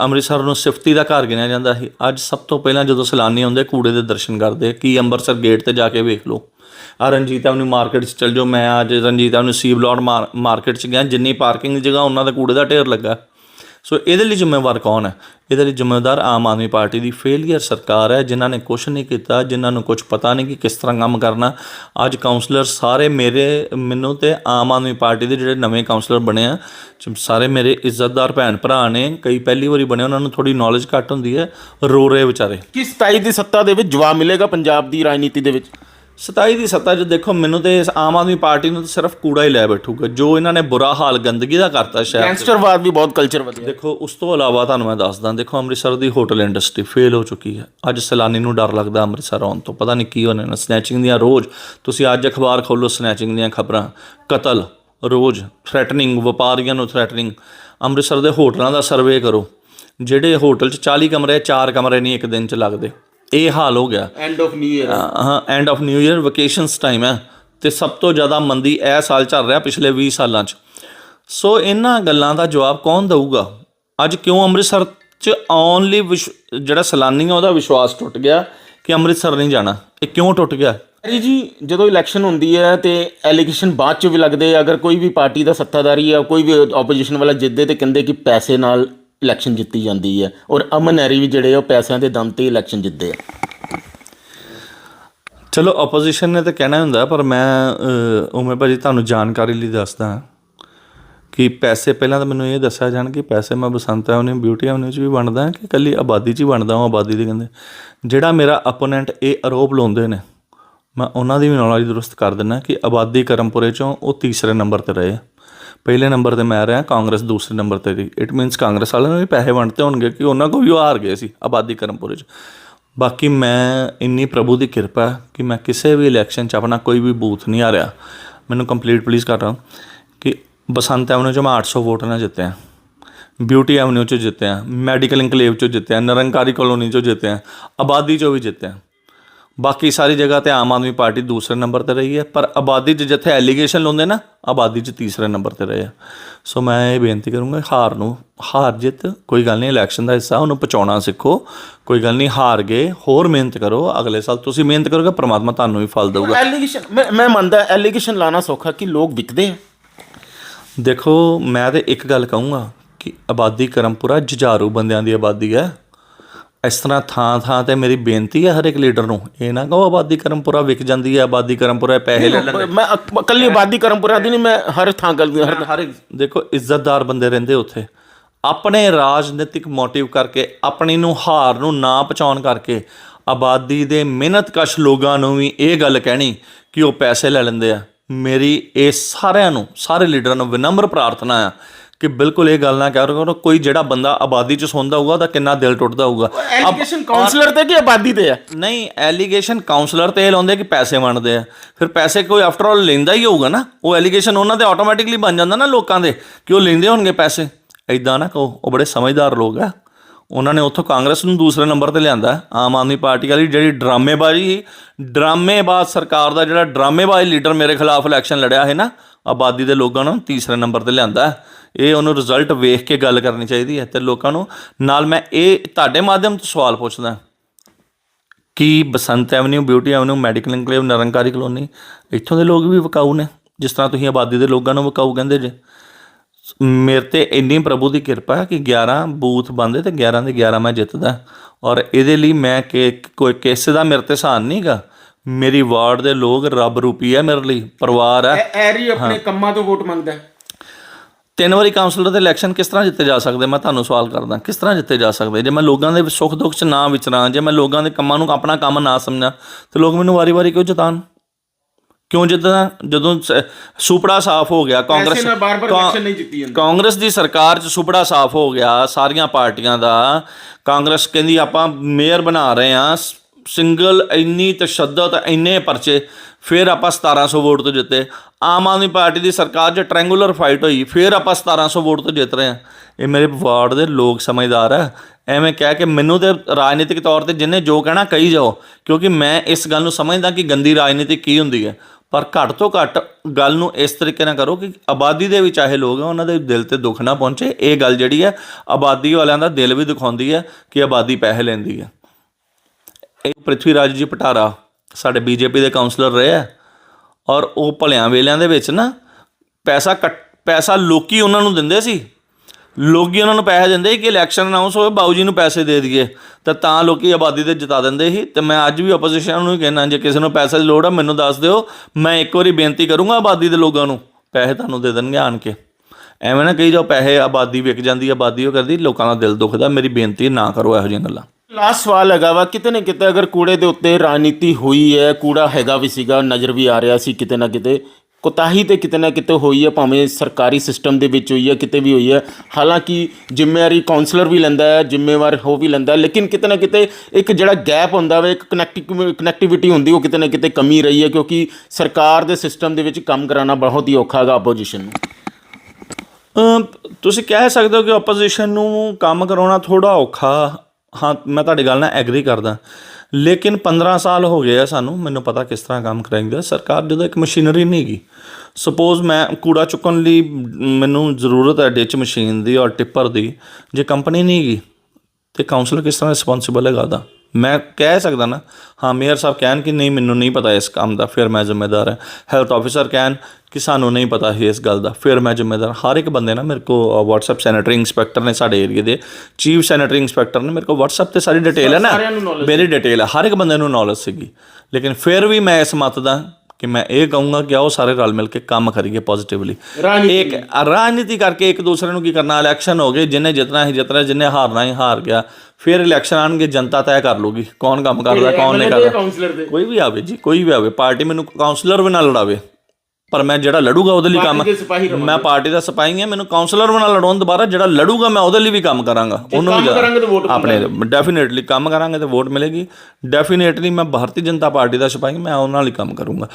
Speaker 1: ਅੰਮ੍ਰਿਤਸਰ ਨੂੰ ਸਿਫਤੀ ਦਾ ਘਰ ਗਿਣਿਆ ਜਾਂਦਾ ਸੀ। ਅੱਜ ਸਭ ਤੋਂ ਪਹਿਲਾਂ ਜਦੋਂ ਸੈਲਾਨੀ ਆਉਂਦੇ, ਕੂੜੇ ਦੇ ਦਰਸ਼ਨ ਕਰਦੇ, ਕੀ ਅੰਮ੍ਰਿਤਸਰ ਗੇਟ ਤੇ ਜਾ ਕੇ ਵੇਖ ਲਓ। ਆ ਰਣਜੀਤ ਐਵਨਿਊ ਮਾਰਕੀਟ 'ਚ ਚਲ ਜਾਓ, ਮੈਂ ਅੱਜ Ranjit avenue C block market 'ਚ ਗਿਆ, ਜਿੰਨੀ ਪਾਰਕਿੰਗ ਦੀ ਜਗ੍ਹਾ ਉਹਨਾਂ ਦਾ ਕੂੜੇ ਦਾ ਢੇਰ ਲੱਗਾ। ਸੋ ਇਹਦੇ ਲਈ ਜ਼ਿੰਮੇਵਾਰ ਕੌਣ ਹੈ? ਇਹਦੇ ਲਈ ਜ਼ਿੰਮੇਵਾਰ ਆਮ ਆਦਮੀ ਪਾਰਟੀ ਦੀ ਫੇਲਿਅਰ ਸਰਕਾਰ ਹੈ, ਜਿਨ੍ਹਾਂ ਨੇ ਕੁਝ ਨਹੀਂ ਕੀਤਾ, ਜਿਨ੍ਹਾਂ ਨੂੰ ਕੁਝ ਪਤਾ ਨਹੀਂ ਕਿ ਕਿਸ ਤਰ੍ਹਾਂ ਕੰਮ ਕਰਨਾ। ਅੱਜ ਕਾਉਂਸਲਰ ਸਾਰੇ ਮੇਰੇ, ਮੈਨੂੰ ਤੇ ਆਮ ਆਦਮੀ ਪਾਰਟੀ ਦੇ ਜਿਹੜੇ ਨਵੇਂ ਕਾਉਂਸਲਰ ਬਣੇ ਆ ਸਾਰੇ ਮੇਰੇ ਇੱਜ਼ਤਦਾਰ ਭੈਣ ਭਰਾ ਨੇ, ਕਈ ਪਹਿਲੀ ਵਾਰੀ ਬਣੇ, ਉਹਨਾਂ ਨੂੰ ਥੋੜੀ ਨੌਲੇਜ ਘੱਟ ਹੁੰਦੀ ਹੈ, ਰੋ ਰਹੇ ਵਿਚਾਰੇ।
Speaker 2: ਕਿਸ 27 ਦੀ ਸੱਤਾ ਦੇ ਵਿੱਚ ਜਵਾਬ ਮਿਲੇਗਾ ਪੰਜਾਬ ਦੀ ਰਾਜਨੀਤੀ ਦੇ ਵਿੱਚ?
Speaker 1: 27 ਦੀ ਸੱਤਾ 'ਚ ਦੇਖੋ ਮੈਨੂੰ ਤੇ ਇਸ ਆਮ ਆਦਮੀ ਪਾਰਟੀ ਨੂੰ ਤਾਂ ਸਿਰਫ ਕੂੜਾ ਹੀ ਲੈ ਬੈਠੂਗਾ ਜੋ ਇਹਨਾਂ ਨੇ ਬੁਰਾ ਹਾਲ ਗੰਦਗੀ ਦਾ ਕਰਤਾ ਸ਼ਹਿਰ
Speaker 2: ਗੈਂਗਸਟਰਵਾਦ ਵੀ ਬਹੁਤ ਕਲਚਰ ਵਧਿਆ।
Speaker 1: ਦੇਖੋ ਉਸ ਤੋਂ ਇਲਾਵਾ ਤੁਹਾਨੂੰ ਮੈਂ ਦੱਸਦਾ ਦੇਖੋ ਅੰਮ੍ਰਿਤਸਰ ਦੀ ਹੋਟਲ ਇੰਡਸਟਰੀ ਫੇਲ ਹੋ ਚੁੱਕੀ ਹੈ। ਅੱਜ ਸੈਲਾਨੀ ਨੂੰ ਡਰ ਲੱਗਦਾ ਅੰਮ੍ਰਿਤਸਰ ਆਉਣ ਤੋਂ ਪਤਾ ਨਹੀਂ ਕੀ ਹੋਣੇ ਨੇ ਸਨੈਚਿੰਗ ਦੀਆਂ ਰੋਜ਼ ਤੁਸੀਂ ਅੱਜ ਅਖਬਾਰ ਖੋਲੋ ਸਨੈਚਿੰਗ ਦੀਆਂ ਖਬਰਾਂ ਕਤਲ ਰੋਜ਼ ਥ੍ਰੈਟਨਿੰਗ ਵਪਾਰੀਆਂ ਨੂੰ ਥ੍ਰੈਟਨਿੰਗ ਅੰਮ੍ਰਿਤਸਰ ਦੇ ਹੋਟਲਾਂ ਦਾ ਸਰਵੇ ਕਰੋ ਜਿਹੜੇ ਹੋਟਲ 'ਚ 40 ਕਮਰੇ 4 ਕਮਰੇ ਨਹੀਂ ਇੱਕ ਦਿਨ 'ਚ ਲੱਗਦੇ। ਇਹ ਹਾਲ ਹੋ ਗਿਆ।
Speaker 2: ਐਂਡ ਆਫ ਨਿਊ ਇਅਰ
Speaker 1: ਹਾਂ end of new year vacations time ਹੈ। ਤੇ ਸਭ ਤੋਂ ਜ਼ਿਆਦਾ ਮੰਦੀ ਇਹ ਸਾਲ ਚੱਲ ਰਿਹਾ ਪਿਛਲੇ 20 ਸਾਲਾਂ 'ਚ। ਸੋ ਇਹਨਾਂ ਗੱਲਾਂ ਦਾ ਜਵਾਬ ਕੌਣ ਦਊਗਾ? ਅੱਜ ਕਿਉਂ ਅੰਮ੍ਰਿਤਸਰ 'ਚ ਆਉਣ ਲਈ ਜਿਹੜਾ ਸੈਲਾਨੀ ਆ ਉਹਦਾ ਵਿਸ਼ਵਾਸ ਟੁੱਟ ਗਿਆ ਕਿ ਅੰਮ੍ਰਿਤਸਰ ਨਹੀਂ ਜਾਣਾ? ਇਹ ਕਿਉਂ ਟੁੱਟ ਗਿਆ?
Speaker 2: ਅਰੇ ਜੀ ਜਦੋਂ ਇਲੈਕਸ਼ਨ ਹੁੰਦੀ ਹੈ ਤੇ ਐਲੀਗੇਸ਼ਨ ਬਾਅਦ ਚ ਵੀ ਲੱਗਦੇ ਆ। ਅਗਰ ਕੋਈ ਵੀ ਪਾਰਟੀ ਦਾ ਸੱਤਾਧਾਰੀ ਆ ਕੋਈ ਵੀ ਆਪੋਜੀਸ਼ਨ ਵਾਲਾ ਜਿੱਦੇ ਤੇ ਕਹਿੰਦੇ ਕਿ ਪੈਸੇ ਨਾਲ ਇਲੈਕਸ਼ਨ ਜਿੱਤੀ ਜਾਂਦੀ ਹੈ। ਔਰ ਅਮਨ ਹੈਰੀ ਵੀ ਜਿਹੜੇ ਉਹ ਪੈਸਿਆਂ ਦੇ ਦਮ ਤੇ ਇਲੈਕਸ਼ਨ ਜਿੱਤਦੇ ਆ।
Speaker 1: ਚਲੋ ਆਪੋਜੀਸ਼ਨ ਨੇ ਤਾਂ ਕਹਿਣਾ ਹੁੰਦਾ ਪਰ ਮੈਂ ਅ, ਉਮਰ ਭਾਜੀ ਤੁਹਾਨੂੰ ਜਾਣਕਾਰੀ ਲਈ ਦੱਸਦਾ ਕਿ ਪੈਸੇ ਪਹਿਲਾਂ ਤਾਂ ਮੈਨੂੰ ਇਹ ਦੱਸਿਆ ਜਾਣ ਕਿ ਪੈਸੇ ਮੈਂ ਬਸੰਤ ਐਵਨਿਊ ਬਿਊਟੀ ਐਵਨਿਊ 'ਚ ਵੀ ਵੰਡਦਾ ਕਿ ਕੱਲੀ ਆਬਾਦੀ 'ਚ ਹੀ ਵੰਡਦਾ ਹਾਂ ਆਬਾਦੀ ਦੇ ਕਹਿੰਦੇ। ਜਿਹੜਾ ਮੇਰਾ ਅਪੋਨੈਂਟ ਇਹ ਆਰੋਪ ਲਾਉਂਦੇ ਨੇ ਮੈਂ ਉਹਨਾਂ ਦੀ ਵੀ ਨੌਲੇਜ ਦਰੁਸਤ ਕਰ ਦਿੰਦਾ ਕਿ ਆਬਾਦੀ ਕਰਮਪੁਰੇ 'ਚੋਂ ਉਹ ਤੀਸਰੇ ਨੰਬਰ ਤੇ ਰਹੇ ਆ। ਪਹਿਲੇ ਨੰਬਰ ਤੇ ਮੈਂ ਰਿਹਾ, ਕਾਂਗਰਸ ਦੂਸਰੇ ਨੰਬਰ ਤੇ ਰਹੀ ਇਟ ਮੀਨਸ ਕਾਂਗਰਸ ਵਾਲਿਆਂ ਨੂੰ ਵੀ ਪੈਸੇ ਵੰਡਤੇ ਹੋਣਗੇ ਕਿ ਉਹਨਾਂ ਕੋਲ ਵੀ ਉਹ ਹਾਰ ਗਏ ਸੀ, ਆਬਾਦੀ ਕਰਮਪੁਰੇ 'ਚ। ਬਾਕੀ ਮੈਂ ਇੰਨੀ ਪ੍ਰਭੂ ਦੀ ਕਿਰਪਾ ਕਿ ਮੈਂ ਕਿਸੇ ਵੀ ਇਲੈਕਸ਼ਨ 'ਚ ਆਪਣਾ ਕੋਈ ਵੀ ਬੂਥ ਨਹੀਂ ਹਾਰਿਆ। ਮੈਨੂੰ ਕੰਪਲੀਟ ਪਲੀਜ਼ ਕਰ ਰਹਾ ਕਿ ਬਸੰਤ ਐਵਨਿਊ 'ਚ ਮੈਂ 800 ਵੋਟ ਨਾਲ ਜਿੱਤਿਆ। ਬਿਊਟੀ ਐਵਨਿਊ 'ਚ ਜਿੱਤਿਆ ਮੈਡੀਕਲ ਇਨਕਲੇਵ 'ਚ ਜਿੱਤਿਆ ਨਿਰੰਕਾਰੀ ਕਲੋਨੀ 'ਚ ਜਿੱਤਿਆ, ਆਬਾਦੀ 'ਚੋਂ ਵੀ ਜਿੱਤਿਆ। ਬਾਕੀ ਸਾਰੀ ਜਗ੍ਹਾ ਤੇ ਆਮ ਆਦਮੀ ਪਾਰਟੀ ਦੂਸਰੇ ਨੰਬਰ ਤੇ ਰਹੀ ਹੈ ਪਰ ਆਬਾਦੀ 'ਚ ਜਿੱਥੇ ਐਲੀਗੇਸ਼ਨ ਲਾਉਂਦੇ ਨਾ ਆਬਾਦੀ 'ਚ ਤੀਸਰੇ ਨੰਬਰ ਤੇ ਰਹੇ ਆ। ਸੋ ਮੈਂ ਇਹ ਬੇਨਤੀ ਕਰੂੰਗਾ ਹਾਰ ਨੂੰ ਹਾਰ ਜਿੱਤ ਕੋਈ ਗੱਲ ਨਹੀਂ ਇਲੈਕਸ਼ਨ ਦਾ ਹਿੱਸਾ ਉਹਨੂੰ ਪਹੁੰਚਾਉਣਾ ਸਿੱਖੋ ਕੋਈ ਗੱਲ ਨਹੀਂ ਹਾਰ ਗਏ ਹੋਰ ਮਿਹਨਤ ਕਰੋ ਅਗਲੇ ਸਾਲ ਤੁਸੀਂ ਮਿਹਨਤ ਕਰੋਗੇ ਪ੍ਰਮਾਤਮਾ ਤੁਹਾਨੂੰ ਵੀ ਫਲ ਦੇਊਗਾ।
Speaker 2: ਐਲੀਗੇਸ਼ਨ ਮੈਂ ਮੈਂ ਮੰਨਦਾ ਐਲੀਗੇਸ਼ਨ ਲਾਣਾ ਸੌਖਾ ਕਿ ਲੋਕ ਵਿਕਦੇ ਆ।
Speaker 1: ਦੇਖੋ ਮੈਂ ਤੇ ਇੱਕ ਗੱਲ ਕਹੂੰਗਾ ਕਿ ਆਬਾਦੀ ਕਰਮਪੁਰਾ ਜੁਝਾਰੂ ਬੰਦਿਆਂ ਦੀ ਆਬਾਦੀ ਹੈ। ਇਸ ਤਰ੍ਹਾਂ ਥਾਂ ਥਾਂ ਤੇ ਮੇਰੀ ਬੇਨਤੀ ਹੈ ਹਰ ਇੱਕ ਲੀਡਰ ਨੂੰ ਇਹ ਨਾ ਕਹੋ ਆਬਾਦੀ ਕਰਮਪੁਰਾ ਵਿਕ ਜਾਂਦੀ ਹੈ ਆਬਾਦੀ ਕਰਮਪੁਰਾ ਪੈਸੇ ਲੈ ਲੈਂਦੇ।
Speaker 2: ਮੈਂ ਅਕ- ਕੱਲੀ ਆਬਾਦੀ ਕਰਮਪੁਰਾ ਦੀ ਨਹੀਂ ਮੈਂ ਹਰ ਥਾਂ ਗੱਲ ਹਰ
Speaker 1: ਹਰ ਦੇਖੋ ਇੱਜ਼ਤਦਾਰ ਬੰਦੇ ਰਹਿੰਦੇ ਉੱਥੇ। ਆਪਣੇ ਰਾਜਨੀਤਿਕ ਮੋਟਿਵ ਕਰਕੇ ਆਪਣੀ ਨੂੰ ਹਾਰ ਨੂੰ ਨਾ ਪਹੁੰਚਾਉਣ ਕਰਕੇ ਆਬਾਦੀ ਦੇ ਮਿਹਨਤਕਸ਼ ਲੋਕਾਂ ਨੂੰ ਵੀ ਇਹ ਗੱਲ ਕਹਿਣੀ ਕਿ ਉਹ ਪੈਸੇ ਲੈ ਲੈਂਦੇ ਆ। ਮੇਰੀ ਇਹ ਸਾਰਿਆਂ ਨੂੰ ਸਾਰੇ ਲੀਡਰਾਂ ਨੂੰ ਵਿਨમ્ਰ ਪ੍ਰਾਰਥਨਾ ਆ ਕਿ ਬਿਲਕੁਲ ਇਹ ਗੱਲ ਨਾ ਕਰੋ ਕੋਈ ਜਿਹੜਾ ਬੰਦਾ ਆਬਾਦੀ 'ਚ ਸੌਂਦਾ ਹੋਊਗਾ ਉਹਦਾ ਕਿੰਨਾ ਦਿਲ ਟੁੱਟਦਾ ਹੋਊਗਾ।
Speaker 2: ਐਜੂਕੇਸ਼ਨ ਕਾਉਂਸਲਰ ਤੇ ਕਿ ਆਬਾਦੀ ਤੇ ਆ?
Speaker 1: ਨਹੀਂ ਐਲੀਗੇਸ਼ਨ ਕਾਉਂਸਲਰ ਤੇ ਇਹ ਲਾਉਂਦੇ ਕਿ ਪੈਸੇ ਵੰਡਦੇ ਆ। ਫਿਰ ਪੈਸੇ ਕੋਈ ਆਫਟਰ ਆਲ ਲੈਂਦਾ ਹੀ ਹੋਊਗਾ ਨਾ। ਉਹ ਐਲੀਗੇਸ਼ਨ ਉਹਨਾਂ ਤੇ ਆਟੋਮੈਟਿਕਲੀ ਬਣ ਜਾਂਦਾ ਨਾ ਲੋਕਾਂ ਦੇ ਕਿ ਉਹ ਲੈਂਦੇ ਹੋਣਗੇ ਪੈਸੇ। ਐਦਾਂ ਨਾ ਕਹੋ ਉਹ ਬੜੇ ਸਮਝਦਾਰ ਲੋਕ ਆ। ਉਹਨਾਂ ਨੇ ਉੱਥੋਂ ਕਾਂਗਰਸ ਨੂੰ ਦੂਸਰੇ ਨੰਬਰ ਤੇ ਲਿਆਂਦਾ। ਆਮ ਆਦਮੀ ਪਾਰਟੀ ਵਾਲੀ ਜਿਹੜੀ ਡਰਾਮੇਬਾਜ਼ੀ ਡਰਾਮੇਬਾਜ਼ ਸਰਕਾਰ ਦਾ ਜਿਹੜਾ ਡਰਾਮੇਬਾਜ਼ ਲੀਡਰ ਮੇਰੇ ਖਿਲਾਫ ਇਲੈਕਸ਼ਨ ਲੜਿਆ ਹੈ ਨਾ ਆਬਾਦੀ ਦੇ ਲੋਕਾਂ ਨੂੰ ਤੀਸਰੇ ਨੰਬਰ ਤੇ ਲਿਆਂਦਾ ਇਹ ਉਹਨੂੰ ਰਿਜ਼ਲਟ ਵੇਖ ਕੇ ਗੱਲ ਕਰਨੀ ਚਾਹੀਦੀ ਹੈ ਤੇ ਲੋਕਾਂ ਨੂੰ। ਨਾਲ ਮੈਂ ਇਹ ਤੁਹਾਡੇ ਮਾਧਿਅਮ ਤੋਂ ਸਵਾਲ ਪੁੱਛਦਾ ਕਿ Basant avenue, beauty avenue, medical enclave Nirankari colony, ਇੱਥੋਂ ਦੇ ਲੋਕ ਵੀ ਵਿਕਾਊ ਨੇ? ਜਿਸ ਤਰ੍ਹਾਂ ਤੁਸੀਂ ਆਬਾਦੀ ਦੇ ਲੋਕਾਂ ਨੂੰ ਵਿਕਾਊ ਕਹਿੰਦੇ ਜੇ। ਮੇਰੇ ਤੇ ਇੰਨੀ ਪ੍ਰਭੂ ਦੀ ਕਿਰਪਾ ਹੈ ਕਿ 11 ਬੂਥ ਬੰਦੇ ਤੇ 11 ਦੇ 11 ਮੈਂ ਜਿੱਤਦਾ। ਔਰ ਇਹਦੇ ਲਈ ਮੈਂ ਕਿ ਕੋਈ ਕਿਸੇ ਦਾ ਮੇਰੇ ਤੇ ਸਾਨ ਨਹੀਂਗਾ ਮੇਰੀ ਵਾਰਡ ਦੇ ਲੋਕ ਰੱਬ ਰੂਪੀ ਹੈ ਮੇਰੇ ਲਈ ਪਰਿਵਾਰ ਹੈ
Speaker 2: ਐਰੀ ਆਪਣੇ ਕੰਮਾਂ ਤੋਂ ਵੋਟ ਮੰਗਦਾ ਹੈ।
Speaker 1: ਤਿੰਨ ਵਾਰੀ ਕਾਉਂਸਲਰ ਦੇ ਇਲੈਕਸ਼ਨ ਕਿਸ ਤਰ੍ਹਾਂ ਜਿੱਤੇ ਜਾ ਸਕਦੇ? ਮੈਂ ਤੁਹਾਨੂੰ ਸਵਾਲ ਕਰਦਾ ਕਿਸ ਤਰ੍ਹਾਂ ਜਿੱਤੇ ਜਾ ਸਕਦੇ? ਜੇ ਮੈਂ ਲੋਕਾਂ ਦੇ ਸੁੱਖ ਦੁੱਖ 'ਚ ਨਾ ਵਿਚਰਾਂ ਜੇ ਮੈਂ ਲੋਕਾਂ ਦੇ ਕੰਮਾਂ ਨੂੰ ਆਪਣਾ ਕੰਮ ਨਾ ਸਮਝਾਂ ਤੇ ਲੋਕ ਮੈਨੂੰ ਵਾਰੀ-ਵਾਰੀ ਕਿਉਂ ਜਿਤਾਨ ਕਿਉਂ ਜਿੱਤਦਾ ਜਦੋਂ ਸੁਪੜਾ ਸਾਫ਼ ਹੋ ਗਿਆ ਕਾਂਗਰਸ ਕਾਂਗਰਸ ਦੀ ਸਰਕਾਰ 'ਚ ਸੁਪੜਾ ਸਾਫ਼ ਹੋ ਗਿਆ ਸਾਰੀਆਂ ਪਾਰਟੀਆਂ ਦਾ। ਕਾਂਗਰਸ ਕਹਿੰਦੀ ਆਪਾਂ ਮੇਅਰ ਬਣਾ ਰਹੇ ਹਾਂ ਸਿੰਗਲ ਇੰਨੀ ਤਸ਼ੱਦਦ ਇੰਨੇ ਪਰਚੇ, ਫਿਰ ਆਪਾਂ 1700 ਵੋਟ ਤੋਂ ਜਿੱਤੇ। ਆਮ ਆਦਮੀ ਪਾਰਟੀ ਦੀ ਸਰਕਾਰ 'ਚ ਟ੍ਰਾਇੰਗੂਲਰ ਫਾਈਟ ਹੋਈ, ਫਿਰ ਆਪਾਂ 1700 ਵੋਟ ਤੋਂ ਜਿੱਤ ਰਹੇ ਹਾਂ। ਇਹ ਮੇਰੇ ਵਾਰਡ ਦੇ ਲੋਕ ਸਮਝਦਾਰ ਆ। ਐਵੇਂ ਕਹਿ ਕੇ ਮੈਨੂੰ ਤੇ ਰਾਜਨੀਤਿਕ ਤੌਰ ਤੇ ਜਿੰਨੇ ਜੋ ਕਹਿਣਾ ਕਹੀ ਜਾਓ, ਕਿਉਂਕਿ ਮੈਂ ਇਸ ਗੱਲ ਨੂੰ ਸਮਝਦਾ ਕਿ ਗੰਦੀ ਰਾਜਨੀਤੀ ਕੀ ਹੁੰਦੀ ਹੈ। ਪਰ ਘੱਟ ਤੋਂ ਘੱਟ ਗੱਲ ਨੂੰ ਇਸ ਤਰੀਕੇ ਨਾਲ ਕਰੋ ਕਿ ਆਬਾਦੀ ਦੇ ਵਿੱਚ ਆਏ ਲੋਕ ਆ, ਉਹਨਾਂ ਦੇ ਦਿਲ ਤੇ ਦੁੱਖ ਨਾ ਪਹੁੰਚੇ। ਇਹ ਗੱਲ ਜਿਹੜੀ ਹੈ, ਆਬਾਦੀ ਵਾਲਿਆਂ ਦਾ ਦਿਲ ਵੀ ਦਿਖਾਉਂਦੀ ਹੈ ਕਿ ਆਬਾਦੀ ਪੈਸੇ ਲੈਂਦੀ ਹੈ। ਇਹ ਪ੍ਰਿਥਵੀ ਰਾਜ ਜੀ ਪਟਾਰਾ ਸਾਡੇ ਬੀਜੇਪੀ ਦੇ ਕਾਉਂਸਲਰ ਰਹੇ ਆ ਔਰ ਉਹ ਭਲਿਆਂ ਵੇਲਿਆਂ ਦੇ ਵਿੱਚ ਨਾ ਪੈਸਾ ਕੱਟ, ਪੈਸਾ ਲੋਕੀ ਉਹਨਾਂ ਨੂੰ ਦਿੰਦੇ ਸੀ। ਲੋਕੀ ਉਹਨਾਂ ਨੂੰ ਪੈਸੇ ਦਿੰਦੇ ਸੀ ਕਿ ਇਲੈਕਸ਼ਨ ਅਨਾਉਂਸ ਹੋਵੇ, ਬਾਊ ਜੀ ਨੂੰ ਪੈਸੇ ਦੇ ਦਈਏ। ਤਾਂ ਤਾਂ ਲੋਕੀ ਆਬਾਦੀ ਤੇ ਜਿਤਾ ਦਿੰਦੇ ਸੀ। ਤੇ ਮੈਂ ਅੱਜ ਵੀ ਆਪੋਜੀਸ਼ਨ ਨੂੰ ਹੀ ਕਹਿਣਾ ਜੇ ਕਿਸੇ ਨੂੰ ਪੈਸੇ ਦੀ ਲੋੜ ਆ, ਮੈਨੂੰ ਦੱਸ ਦਿਓ। ਮੈਂ ਇੱਕ ਵਾਰੀ ਬੇਨਤੀ ਕਰੂੰਗਾ ਆਬਾਦੀ ਦੇ ਲੋਕਾਂ ਨੂੰ, ਪੈਸੇ ਤੁਹਾਨੂੰ ਦੇ ਦੇਣਗੇ ਆਣ ਕੇ। ਐਵੇਂ ਨਾ ਕਹੀ ਜਾਓ, ਪੈਸੇ ਆਬਾਦੀ ਵਿਕ ਜਾਂਦੀ, ਆਬਾਦੀ ਉਹ ਕਰਦੀ, ਲੋਕਾਂ ਦਾ ਦਿਲ ਦੁਖਦਾ, ਮੇਰੀ ਬੇਨਤੀ ਨਾ ਕਰੋ ਇਹੋ ਜਿਹੀਆਂ ਗੱਲਾਂ।
Speaker 2: ਲਾਸਟ ਸਵਾਲ ਹੈਗਾ ਵਾ, ਕਿਤੇ ਨਾ ਕਿਤੇ ਅਗਰ ਕੂੜੇ ਦੇ ਉੱਤੇ ਰਾਜਨੀਤੀ ਹੋਈ ਹੈ, ਕੂੜਾ ਹੈਗਾ ਵੀ ਸੀਗਾ, ਨਜ਼ਰ ਵੀ ਆ ਰਿਹਾ ਸੀ ਕਿਤੇ ਨਾ ਕਿਤੇ, ਕੋਤਾਹੀ ਤੇ ਕਿਤੇ ਨਾ ਕਿਤੇ ਹੋਈ ਹੈ, ਭਾਵੇਂ ਸਰਕਾਰੀ ਸਿਸਟਮ ਦੇ ਵਿੱਚ ਹੋਈ ਹੈ, ਕਿਤੇ ਵੀ ਹੋਈ ਹੈ, ਹਾਲਾਂਕਿ ਜ਼ਿੰਮੇਵਾਰੀ ਕਾਉਂਸਲਰ ਵੀ ਲੈਂਦਾ ਹੈ, ਜ਼ਿੰਮੇਵਾਰ ਹੋ ਵੀ ਲੈਂਦਾ ਲੇਕਿਨ ਕਿਤੇ ਨਾ ਕਿਤੇ ਇੱਕ ਜਿਹੜਾ ਗੈਪ ਹੁੰਦਾ ਵਾ, ਇੱਕ ਕਨੈਕਟਿਵ ਕਨੈਕਟੀਵਿਟੀ ਹੁੰਦੀ, ਉਹ ਕਿਤੇ ਨਾ ਕਿਤੇ ਕਮੀ ਰਹੀ ਹੈ, ਕਿਉਂਕਿ ਸਰਕਾਰ ਦੇ ਸਿਸਟਮ ਦੇ ਵਿੱਚ ਕੰਮ ਕਰਾਉਣਾ ਬਹੁਤ ਹੀ ਔਖਾ ਹੈਗਾ ਆਪੋਜੀਸ਼ਨ ਨੂੰ।
Speaker 1: ਤੁਸੀਂ ਕਹਿ ਸਕਦੇ ਹੋ ਕਿ ਆਪੋਜੀਸ਼ਨ ਨੂੰ ਕੰਮ ਕਰਾਉਣਾ ਥੋੜਾ ਔਖਾ ਹਾਂ, ਮੈਂ ਤੁਹਾਡੀ ਗੱਲ ਨਾਲ ਐਗਰੀ ਕਰਦਾ। ਲੇਕਿਨ 15 ਸਾਲ ਹੋ ਗਏ ਆ ਸਾਨੂੰ, ਮੈਨੂੰ ਪਤਾ ਕਿਸ ਤਰ੍ਹਾਂ ਕੰਮ ਕਰਾਂਗੇ ਸਰਕਾਰ ਜਦੋਂ ਇੱਕ ਮਸ਼ੀਨਰੀ ਨਹੀਂ ਹੈਗੀ ਸਪੋਜ਼ ਮੈਂ ਕੂੜਾ ਚੁੱਕਣ ਲਈ ਮੈਨੂੰ ਜ਼ਰੂਰਤ ਹੈ ਡਿਚ ਮਸ਼ੀਨ ਦੀ ਔਰ ਟਿੱਪਰ ਦੀ, ਜੇ ਕੰਪਨੀ ਨਹੀਂ ਹੈਗੀ, ਤੇ ਕਾਉਂਸਲਰ ਕਿਸ ਤਰ੍ਹਾਂ ਰਿਸਪੌਂਸਿਬਲ ਹੈਗਾ ਉਹਦਾ? ਮੈਂ ਕਹਿ ਸਕਦਾ ਨਾ ਹਾਂ ਮੇਅਰ ਸਾਹਿਬ ਕਹਿਣ ਕਿ ਨਹੀਂ ਮੈਨੂੰ ਨਹੀਂ ਪਤਾ ਇਸ ਕੰਮ ਦਾ ਫਿਰ ਮੈਂ ਜ਼ਿੰਮੇਦਾਰ ਹਾਂ। ਹੈਲਥ ਆਫੀਸਰ ਕਹਿਣ ਕਿ ਸਾਨੂੰ ਨਹੀਂ ਪਤਾ ਹੈ ਇਸ ਗੱਲ ਦਾ ਫਿਰ ਮੈਂ ਜ਼ਿੰਮੇਦਾਰ ਹਰ ਇੱਕ ਬੰਦੇ ਨਾ ਮੇਰੇ ਕੋ WhatsApp ਸੈਨੇਟਰੀ ਇੰਸਪੈਕਟਰ ਨੇ ਸਾਡੇ ਏਰੀਆ ਦੇ ਚੀਫ ਸੈਨੇਟਰੀ ਇੰਸਪੈਕਟਰ ਨੇ ਮੇਰੇ ਕੋ WhatsApp ਤੇ ਸਾਰੀ ਡਿਟੇਲ ਹੈ ਨਾ। ਮੇਰੀ ਡਿਟੇਲ ਹੈ ਹਰ ਇੱਕ ਬੰਦੇ ਨੂੰ ਨੌਲੇਜ ਸੀਗੀ। ਲੇਕਿਨ ਫਿਰ ਵੀ ਮੈਂ ਇਸ ਮਤ ਦਾ ਕਿ ਮੈਂ ਇਹ ਕਹੂੰਗਾ ਕਿ ਆਓ ਸਾਰੇ ਰਲ ਮਿਲ ਕੇ ਕੰਮ ਕਰੀਏ ਪੋਜ਼ਿਟਿਵਲੀ ਇੱਕ ਰਾਜਨੀਤੀ ਕਰਕੇ ਇੱਕ ਦੂਸਰੇ ਨੂੰ ਕੀ ਕਰਨਾ ਇਲੈਕਸ਼ਨ ਹੋ ਗਏ ਜਿੰਨੇ ਜਿੱਤਣਾ ਹੀ ਜਿੱਤਣਾ ਜਿੰਨੇ ਹਾਰਨਾ ਹੀ ਹਾਰ ਗਿਆ ਫਿਰ ਇਲੈਕਸ਼ਨ ਆਣਗੇ ਜਨਤਾ ਤੈਅ ਕਰ ਲੂਗੀ ਕੌਣ ਕੰਮ ਕਰਦਾ ਕੌਣ ਨਹੀਂ ਕਰਦਾ। ਕੋਈ ਵੀ ਆਵੇ ਜੀ ਕੋਈ ਵੀ ਆਵੇ ਪਾਰਟੀ ਮੈਨੂੰ ਕਾਉਂਸਲਰ ਵੀ ਨਾ ਲੜਾਵੇ। ਪਰ ਮੈਂ ਜਿਹੜਾ ਲੜੂਗਾ ਉਹਦੇ ਲਈ ਕੰਮ
Speaker 2: ਪਾਰਟੀ ਦੇ ਸਿਪਾਹੀ ਰਵਾਂਗੇ।
Speaker 1: ਮੈਂ ਪਾਰਟੀ ਦਾ ਸਿਪਾਹੀ ਹਾਂ ਮੈਨੂੰ ਕਾਉਂਸਲਰ ਨਾ ਲੜਾਉਣ ਦੁਬਾਰਾ ਜਿਹੜਾ ਲੜੂਗਾ ਮੈਂ ਉਹਦੇ ਲਈ ਵੀ ਕੰਮ ਕਰਾਂਗਾ। ਉਹਨੂੰ
Speaker 2: ਕੰਮ
Speaker 1: ਵੀ
Speaker 2: ਕਰਾਂਗੇ ਤਾਂ ਵੋਟ
Speaker 1: ਆਪਣੇ ਡੈਫੀਨੇਟਲੀ ਕੰਮ ਕਰਾਂਗੇ ਤੇ ਵੋਟ ਮਿਲੇਗੀ। ਡੈਫੀਨੇਟਲੀ ਮੈਂ ਭਾਰਤੀ ਜਨਤਾ ਪਾਰਟੀ ਦਾ ਸਿਪਾਹੀ ਮੈਂ ਉਹਨਾਂ ਹੀ ਕੰਮ ਕਰੂੰਗਾ।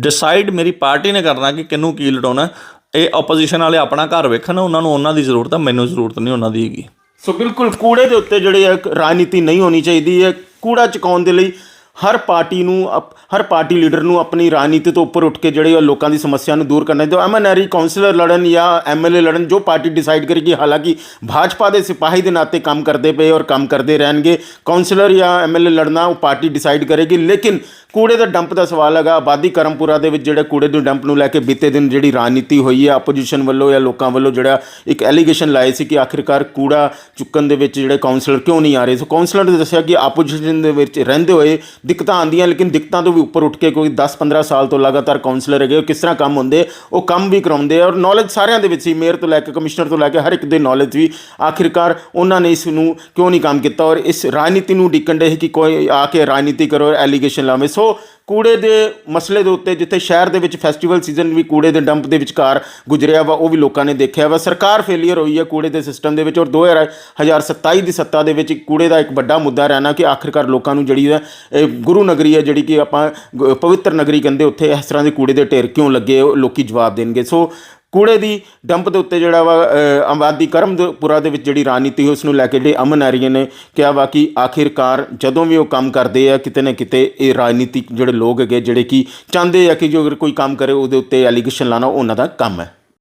Speaker 1: ਡਿਸਾਈਡ ਮੇਰੀ ਪਾਰਟੀ ਨੇ ਕਰਨਾ ਕਿ ਕਿਹਨੂੰ ਕੀ ਲੜਾਉਣਾ ਇਹ ਆਪੋਜੀਸ਼ਨ ਵਾਲੇ ਆਪਣਾ ਘਰ ਵੇਖਣ ਉਹਨਾਂ ਨੂੰ ਉਹਨਾਂ ਦੀ ਜ਼ਰੂਰਤ ਹੈ ਮੈਨੂੰ ਜ਼ਰੂਰਤ ਨਹੀਂ ਉਹਨਾਂ ਦੀ ਹੈਗੀ।
Speaker 2: ਸੋ ਬਿਲਕੁਲ ਕੂੜੇ ਦੇ ਉੱਤੇ ਜਿਹੜੇ ਆ ਰਾਜਨੀਤੀ ਨਹੀਂ ਹੋਣੀ ਚਾਹੀਦੀ ਹੈ। ਕੂੜਾ ਚੁਕਾਉਣ ਦੇ ਲਈ ਹਰ ਪਾਰਟੀ ਨੂੰ ਅਪ- ਹਰ ਪਾਰਟੀ ਲੀਡਰ ਨੂੰ ਆਪਣੀ ਰਾਜਨੀਤੀ ਤੋਂ ਉੱਪਰ ਉੱਠ ਕੇ ਜਿਹੜੇ ਆ ਲੋਕਾਂ ਦੀ ਸਮੱਸਿਆ ਨੂੰ ਦੂਰ ਕਰਨਾ ਜੋ ਐਮਐਨਆਰਈ ਕਾਉਂਸਲਰ ਲੜਨ ਜਾਂ ਐਮਐਲਏ ਲੜਨ, ਜੋ ਪਾਰਟੀ ਡਿਸਾਈਡ ਕਰੇਗੀ, ਹਾਲਾਂਕਿ ਭਾਜਪਾ ਦੇ ਸਿਪਾਹੀ ਦੇ ਨਾਤੇ ਕੰਮ ਕਰਦੇ ਪਏ ਔਰ ਕੰਮ ਕਰਦੇ ਰਹਿਣਗੇ। ਕਾਉਂਸਲਰ ਜਾਂ ਐਮਐਲਏ ਲੜਨਾ, ਉਹ ਪਾਰਟੀ ਡਿਸਾਈਡ ਕਰੇਗੀ। ਲੇਕਿਨ ਕੂੜੇ ਦਾ ਡੰਪ ਦਾ ਸਵਾਲ ਹੈਗਾ। ਆਬਾਦੀ ਕਰਮਪੁਰਾ ਦੇ ਵਿੱਚ ਜਿਹੜੇ ਕੂੜੇ ਦੇ ਡੰਪ ਨੂੰ ਲੈ ਕੇ ਬੀਤੇ ਦਿਨ ਜਿਹੜੀ ਰਾਜਨੀਤੀ ਹੋਈ ਹੈ, ਆਪੋਜੀਸ਼ਨ ਵੱਲੋਂ ਜਾਂ ਲੋਕਾਂ ਵੱਲੋਂ ਜਿਹੜਾ ਇੱਕ ਐਲੀਗੇਸ਼ਨ ਲਾਏ ਸੀ ਕਿ ਆਖਿਰਕਾਰ ਕੂੜਾ ਚੁੱਕਣ ਦੇ ਵਿੱਚ ਜਿਹੜੇ ਕਾਉਂਸਲਰ ਕਿਉਂ ਨਹੀਂ ਆ ਰਹੇ? ਸੋ ਕਾਉਂਸਲਰ ਨੇ ਦੱਸਿਆ ਕਿ ਆਪੋਜੀਸ਼ਨ ਦੇ ਵਿੱਚ ਰਹਿੰਦੇ ਹੋਏ ਦਿੱਕਤਾਂ ਆਉਂਦੀਆਂ, ਲੇਕਿਨ ਦਿੱਕਤਾਂ ਤੋਂ ਵੀ ਉੱਪਰ ਉੱਠ ਕੇ ਕੋਈ 10-15 ਸਾਲ ਤੋਂ ਲਗਾਤਾਰ ਕਾਉਂਸਲਰ ਹੈਗੇ, ਉਹ ਕਿਸ ਤਰ੍ਹਾਂ ਕੰਮ ਹੁੰਦੇ, ਉਹ ਕੰਮ ਵੀ ਕਰਾਉਂਦੇ ਔਰ ਨੌਲੇਜ ਸਾਰਿਆਂ ਦੇ ਵਿੱਚ ਸੀ ਮੇਅਰ ਤੋਂ ਲੈ ਕੇ ਕਮਿਸ਼ਨਰ ਤੋਂ ਲੈ ਕੇ ਹਰ ਇੱਕ ਦੇ ਨੌਲੇਜ ਵੀ। ਆਖਿਰਕਾਰ ਉਹਨਾਂ ਨੇ ਇਸ ਨੂੰ ਕਿਉਂ ਨਹੀਂ ਕੰਮ ਕੀਤਾ? ਔਰ ਇਸ ਰਾਜਨੀਤੀ ਨੂੰ ਡਿੱਕਣ ਦੇ ਕਿ ਕੋਈ ਆ ਕੇ ਰਾਜਨੀਤੀ ਕਰੋ ਐਲੀਗੇਸ਼ਨ ਲਾਵੇ। ਸੋ ਕੂੜੇ ਦੇ ਮਸਲੇ ਦੇ ਉੱਤੇ ਜਿੱਥੇ ਸ਼ਹਿਰ ਦੇ ਵਿੱਚ ਫੈਸਟੀਵਲ ਸੀਜ਼ਨ ਵੀ ਕੂੜੇ ਦੇ ਡੰਪ ਦੇ ਵਿਚਕਾਰ ਗੁਜ਼ਰਿਆ ਵਾ, ਉਹ ਵੀ ਲੋਕਾਂ ਨੇ ਦੇਖਿਆ ਵਾ। ਸਰਕਾਰ ਫੇਲੀਅਰ ਹੋਈ ਹੈ ਕੂੜੇ ਦੇ ਸਿਸਟਮ ਦੇ ਵਿੱਚ ਔਰ 2027 ਦੀ ਸੱਤਾ ਦੇ ਵਿੱਚ ਕੂੜੇ ਦਾ ਇੱਕ ਵੱਡਾ ਮੁੱਦਾ ਰਹਿਣਾ ਕਿ ਆਖਿਰਕਾਰ ਲੋਕਾਂ ਨੂੰ ਜਿਹੜੀ ਹੈ, ਇਹ ਗੁਰੂ ਨਗਰੀ ਹੈ ਜਿਹੜੀ ਕਿ ਆਪਾਂ ਗ- ਪਵਿੱਤਰ ਨਗਰੀ ਕਹਿੰਦੇ ਉੱਥੇ ਇਸ ਤਰ੍ਹਾਂ ਦੇ ਕੂੜੇ ਦੇ ਢੇਰ ਕਿਉਂ ਲੱਗੇ, ਉਹ ਲੋਕੀ ਜਵਾਬ ਦੇਣਗੇ। ਸੋ ਕੂੜੇ ਦੀ ਡੰਪ ਦੇ ਉੱਤੇ ਜਿਹੜਾ ਵਾ ਆਬਾਦੀ ਕਰਮਪੁਰਾ ਦੇ ਵਿੱਚ ਜਿਹੜੀ ਰਾਜਨੀਤੀ ਉਸ ਨੂੰ ਲੈ ਕੇ ਜਿਹੜੇ ਅਮਨ ਐਰੀਏ ਨੇ ਕਿਹਾ ਵਾ ਕਿ ਆਖਿਰਕਾਰ ਜਦੋਂ ਵੀ ਉਹ ਕੰਮ ਕਰਦੇ ਆ, ਕਿਤੇ ਨਾ ਕਿਤੇ ਇਹ ਰਾਜਨੀਤਿਕ ਜਿਹੜੇ ਲੋਕ ਹੈਗੇ, ਜਿਹੜੇ ਕਿ ਚਾਹੁੰਦੇ ਆ ਕਿ ਜੋ ਅਗਰ ਕੋਈ ਕੰਮ ਕਰੇ, ਉਹਦੇ ਉੱਤੇ ਐਲੀਗੇਸ਼ਨ ਲਾਣਾ ਉਹਨਾਂ ਦਾ ਕੰਮ ਹੈ।